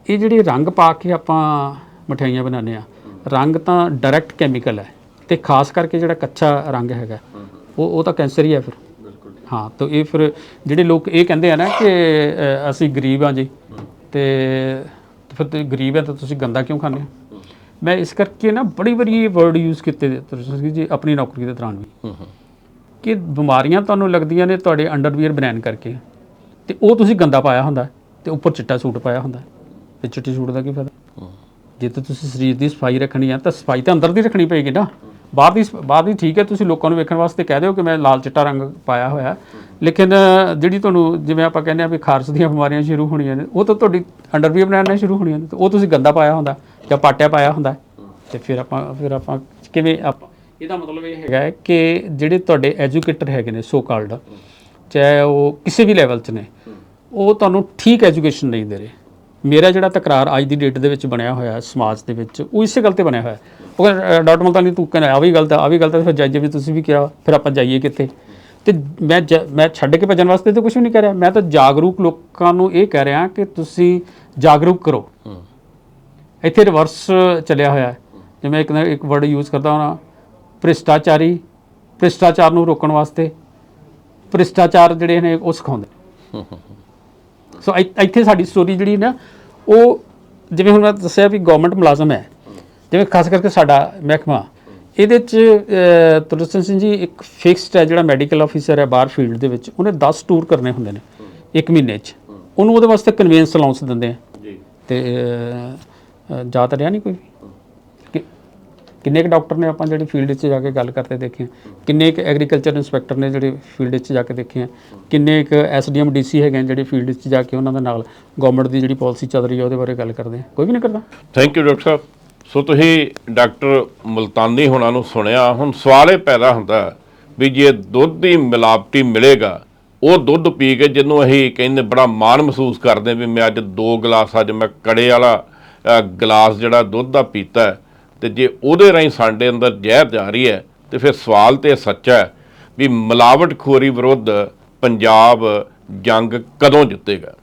ਇਹ ਜਿਹੜੇ ਰੰਗ ਪਾ ਕੇ ਆਪਾਂ ਮਠਿਆਈਆਂ ਬਣਾਉਂਦੇ ਆ ਰੰਗ ਤਾਂ ਡਾਇਰੈਕਟ ਕੈਮੀਕਲ ਹੈ ਤੇ ਖਾਸ ਕਰਕੇ ਜਿਹੜਾ ਕੱਚਾ ਰੰਗ ਹੈਗਾ ਉਹ ਉਹ ਤਾਂ ਕੈਂਸਰ ਹੀ ਹੈ ਫਿਰ। ਹਾਂ ਤਾਂ ਇਹ ਫਿਰ ਜਿਹੜੇ ਲੋਕ ਇਹ ਕਹਿੰਦੇ ਆ ਨਾ ਕਿ ਅਸੀਂ ਗਰੀਬ ਆ ਜੀ ਤੇ ਤੇ ਫਿਰ ਤੁਸੀਂ ਗਰੀਬ ਹੈ ਤਾਂ ਤੁਸੀਂ ਗੰਦਾ ਕਿਉਂ ਖਾਂਦੇ ਹੋ? ਮੈਂ ਇਸ ਕਰਕੇ ਨਾ ਬੜੀ ਵਾਰੀ ਇਹ ਵਰਡ ਯੂਜ਼ ਕੀਤੇ ਤੁਸੀਂ ਜੀ ਆਪਣੀ ਨੌਕਰੀ ਦੇ ਦੌਰਾਨ ਵੀ। ਕਿ ਬਿਮਾਰੀਆਂ ਤੁਹਾਨੂੰ ਲੱਗਦੀਆਂ ਨੇ ਤੁਹਾਡੇ ਅੰਡਰਵੀਅਰ ਬਨੈਨ ਕਰਕੇ ਤੇ ਉਹ ਤੁਸੀਂ ਗੰਦਾ ਪਾਇਆ ਹੁੰਦਾ ਤੇ ਉੱਪਰ ਚਿੱਟਾ ਸੂਟ ਪਾਇਆ ਹੁੰਦਾ। ਤੇ ਚਿੱਟੇ ਸੂਟ ਦਾ ਕੀ ਫਾਇਦਾ? ਜੇ ਤਾਂ ਤੁਸੀਂ ਸਰੀਰ ਦੀ ਸਫ਼ਾਈ ਰੱਖਣੀ ਆ ਤਾਂ ਸਫ਼ਾਈ ਤਾਂ ਅੰਦਰ ਦੀ ਰੱਖਣੀ ਪਏਗੀ ਨਾ। ਬਾਹਰ ਦੀ ਬਾਹਰ ਦੀ ਠੀਕ ਹੈ ਤੁਸੀਂ ਲੋਕਾਂ ਨੂੰ ਵੇਖਣ ਵਾਸਤੇ ਕਹਿ ਦਿਓ ਕਿ ਮੈਂ ਲਾਲ ਚਿੱਟਾ ਰੰਗ ਪਾਇਆ ਹੋਇਆ। ਲੇਕਿਨ ਜਿਹੜੀ ਤੁਹਾਨੂੰ ਜਿਵੇਂ ਆਪਾਂ ਕਹਿੰਦੇ ਆ ਵੀ ਖਾਰਸ ਦੀਆਂ ਬਿਮਾਰੀਆਂ ਸ਼ੁਰੂ ਹੋਣੀਆਂ ਨੇ ਉਹ ਤਾਂ ਤੁਹਾਡੀ ਅੰਡਰਵੀਅਰ ਬਣਾਉਣਾ ਸ਼ੁਰੂ ਹੋਣੀਆਂ ਨੇ ਉਹ ਤੁਸੀਂ ਗੰਦਾ ਪਾਇਆ ਹੁੰਦਾ ਜਾਂ ਪਾਟਿਆ ਪਾਇਆ ਹੁੰਦਾ। ਤੇ ਫਿਰ ਆਪਾਂ ਫਿਰ ਆਪਾਂ ਕਿਵੇਂ ਆਪਾਂ ਇਹਦਾ ਮਤਲਬ ਇਹ ਹੈਗਾ ਕਿ ਜਿਹੜੇ ਤੁਹਾਡੇ ਐਜੂਕੇਟਰ ਹੈਗੇ ਨੇ ਸੋ ਕਾਲਡ ਚਾਹੇ ਉਹ ਕਿਸੇ ਵੀ ਲੈਵਲ 'ਚ ਨੇ ਉਹ ਤੁਹਾਨੂੰ ਠੀਕ ਐਜੂਕੇਸ਼ਨ ਨਹੀਂ ਦੇ ਰਹੇ। ਮੇਰਾ ਜਿਹੜਾ ਤਕਰਾਰ ਅੱਜ ਦੀ ਡੇਟ ਦੇ ਵਿੱਚ ਬਣਿਆ ਹੋਇਆ ਹੈ ਸਮਾਜ ਦੇ ਵਿੱਚ ਉਹ ਇਸੇ ਗੱਲ ਤੇ ਬਣਿਆ ਹੋਇਆ ਹੈ। ਉਹ ਕਹਿੰਦਾ, ਡਾਕਟਰ ਮਲਤਾਨੀ ਤੂੰ ਕਹਿੰਦਾ ਆ ਵੀ ਗਲਤ ਆ ਵੀ ਗਲਤ ਫਿਰ ਜਾਈਏ ਵੀ ਤੁਸੀਂ ਵੀ ਕਿਹਾ ਫਿਰ ਆਪਾਂ ਜਾਈਏ ਕਿੱਥੇ? ਤੇ ਮੈਂ ਮੈਂ ਛੱਡ ਕੇ ਭੱਜਣ ਵਾਸਤੇ ਤਾਂ ਕੁਝ ਵੀ ਨਹੀਂ ਕਰ ਰਿਹਾ। ਮੈਂ ਤਾਂ ਜਾਗਰੂਕ ਲੋਕਾਂ ਨੂੰ ਇਹ ਕਹਿ ਰਿਹਾ ਕਿ ਤੁਸੀਂ ਜਾਗਰੂਕ ਕਰੋ। ਇੱਥੇ ਰਿਵਰਸ ਚੱਲਿਆ ਹੋਇਆ ਹੈ। ਜਿਵੇਂ ਇੱਕ ਨਾ ਇੱਕ ਵਰਡ ਯੂਜ਼ ਕਰਦਾ ਹਾਂ ਭ੍ਰਿਸ਼ਟਾਚਾਰੀ ਭ੍ਰਿਸ਼ਟਾਚਾਰ ਨੂੰ ਰੋਕਣ ਵਾਸਤੇ ਭ੍ਰਿਸ਼ਟਾਚਾਰ ਜਿਹੜੇ ਨੇ ਉਹ ਸਿਖਾਉਂਦੇ। ਸੋ ਇੱਥੇ ਸਾਡੀ ਸਟੋਰੀ ਜਿਹੜੀ ਨਾ ਉਹ ਜਿਵੇਂ ਹੁਣ ਮੈਂ ਦੱਸਿਆ ਵੀ ਗਵਰਨਮੈਂਟ ਮੁਲਾਜ਼ਮ ਹੈ ਜਿਵੇਂ ਖਾਸ ਕਰਕੇ ਸਾਡਾ ਮਹਿਕਮਾ ਇਹਦੇ ਚ ਤੁਲਸਨ ਸਿੰਘ ਜੀ ਇੱਕ ਫਿਕਸਡ ਹੈ ਜਿਹੜਾ ਮੈਡੀਕਲ ਆਫੀਸਰ ਹੈ ਬਾਹਰ ਫੀਲਡ ਦੇ ਵਿੱਚ ਉਹਨੇ 10 ਟੂਰ ਕਰਨੇ ਹੁੰਦੇ ਨੇ ਇੱਕ ਮਹੀਨੇ ਚ। ਉਹਨੂੰ ਉਹਦੇ ਵਾਸਤੇ ਕਨਵੀਨਸ ਅਲਾਉਂਸ ਦਿੰਦੇ ਆ। ਜੀ। ਤੇ ਜਾ ਤਾਂ ਰਿਹਾ ਨਹੀਂ ਕੋਈ? ਕਿੰਨੇ ਕੁ ਡਾਕਟਰ ਨੇ ਆਪਾਂ ਜਿਹੜੇ ਫੀਲਡ 'ਚ ਜਾ ਕੇ ਗੱਲ ਕਰਦੇ ਦੇਖੇ ਆ? ਕਿੰਨੇ ਕੁ ਐਗਰੀਕਲਚਰ ਇੰਸਪੈਕਟਰ ਨੇ ਜਿਹੜੇ ਫੀਲਡ 'ਚ ਜਾ ਕੇ ਦੇਖੇ ਆ? ਕਿੰਨੇ ਕੁ ਐਸਡੀਐਮ ਡੀਸੀ ਹੈਗੇ ਜਿਹੜੇ ਫੀਲਡ 'ਚ ਜਾ ਕੇ ਉਹਨਾਂ ਦੇ ਨਾਲ ਗਵਰਨਮੈਂਟ ਦੀ ਜਿਹੜੀ ਪਾਲਿਸੀ ਚੱਲ ਰਹੀ ਹੈ ਉਹਦੇ ਬਾਰੇ ਗੱਲ ਕਰਦੇ ਆ। ਕੋਈ ਵੀ ਨਹੀਂ ਕਰਦਾ? ਥੈਂਕ ਯੂ ਡਾਕਟਰ ਸਾਹਿਬ ਸੋ ਤੁਸੀਂ ਡਾਕਟਰ ਮੁਲਤਾਨੀ ਹੁਣਾਂ ਨੂੰ ਸੁਣਿਆ ਹੁਣ ਸਵਾਲ ਇਹ ਪੈਦਾ ਹੁੰਦਾ ਵੀ ਜੇ ਦੁੱਧ ਦੀ ਮਿਲਾਵਟੀ ਮਿਲੇਗਾ ਉਹ ਦੁੱਧ ਪੀ ਕੇ ਜਿਹਨੂੰ ਅਸੀਂ ਕਹਿੰਦੇ ਬੜਾ ਮਾਣ ਮਹਿਸੂਸ ਕਰਦੇ ਵੀ ਮੈਂ ਅੱਜ ਦੋ ਗਲਾਸ ਅੱਜ ਮੈਂ ਕੜੇ ਵਾਲਾ ਅ, ਗਲਾਸ ਜਿਹੜਾ ਦੁੱਧ ਦਾ ਪੀਤਾ ਤੇ ਜੇ ਉਹਦੇ ਰਾਹੀਂ ਸਾਡੇ ਅੰਦਰ ਜ਼ਹਿਰ ਜਾ ਰਹੀ ਹੈ, ਤੇ ਫਿਰ ਸਵਾਲ ਤੇ ਇਹ ਸੱਚਾ ਹੈ ਵੀ ਮਿਲਾਵਟਖੋਰੀ ਵਿਰੁੱਧ ਪੰਜਾਬ ਜੰਗ ਕਦੋਂ ਜਿੱਤੇਗਾ?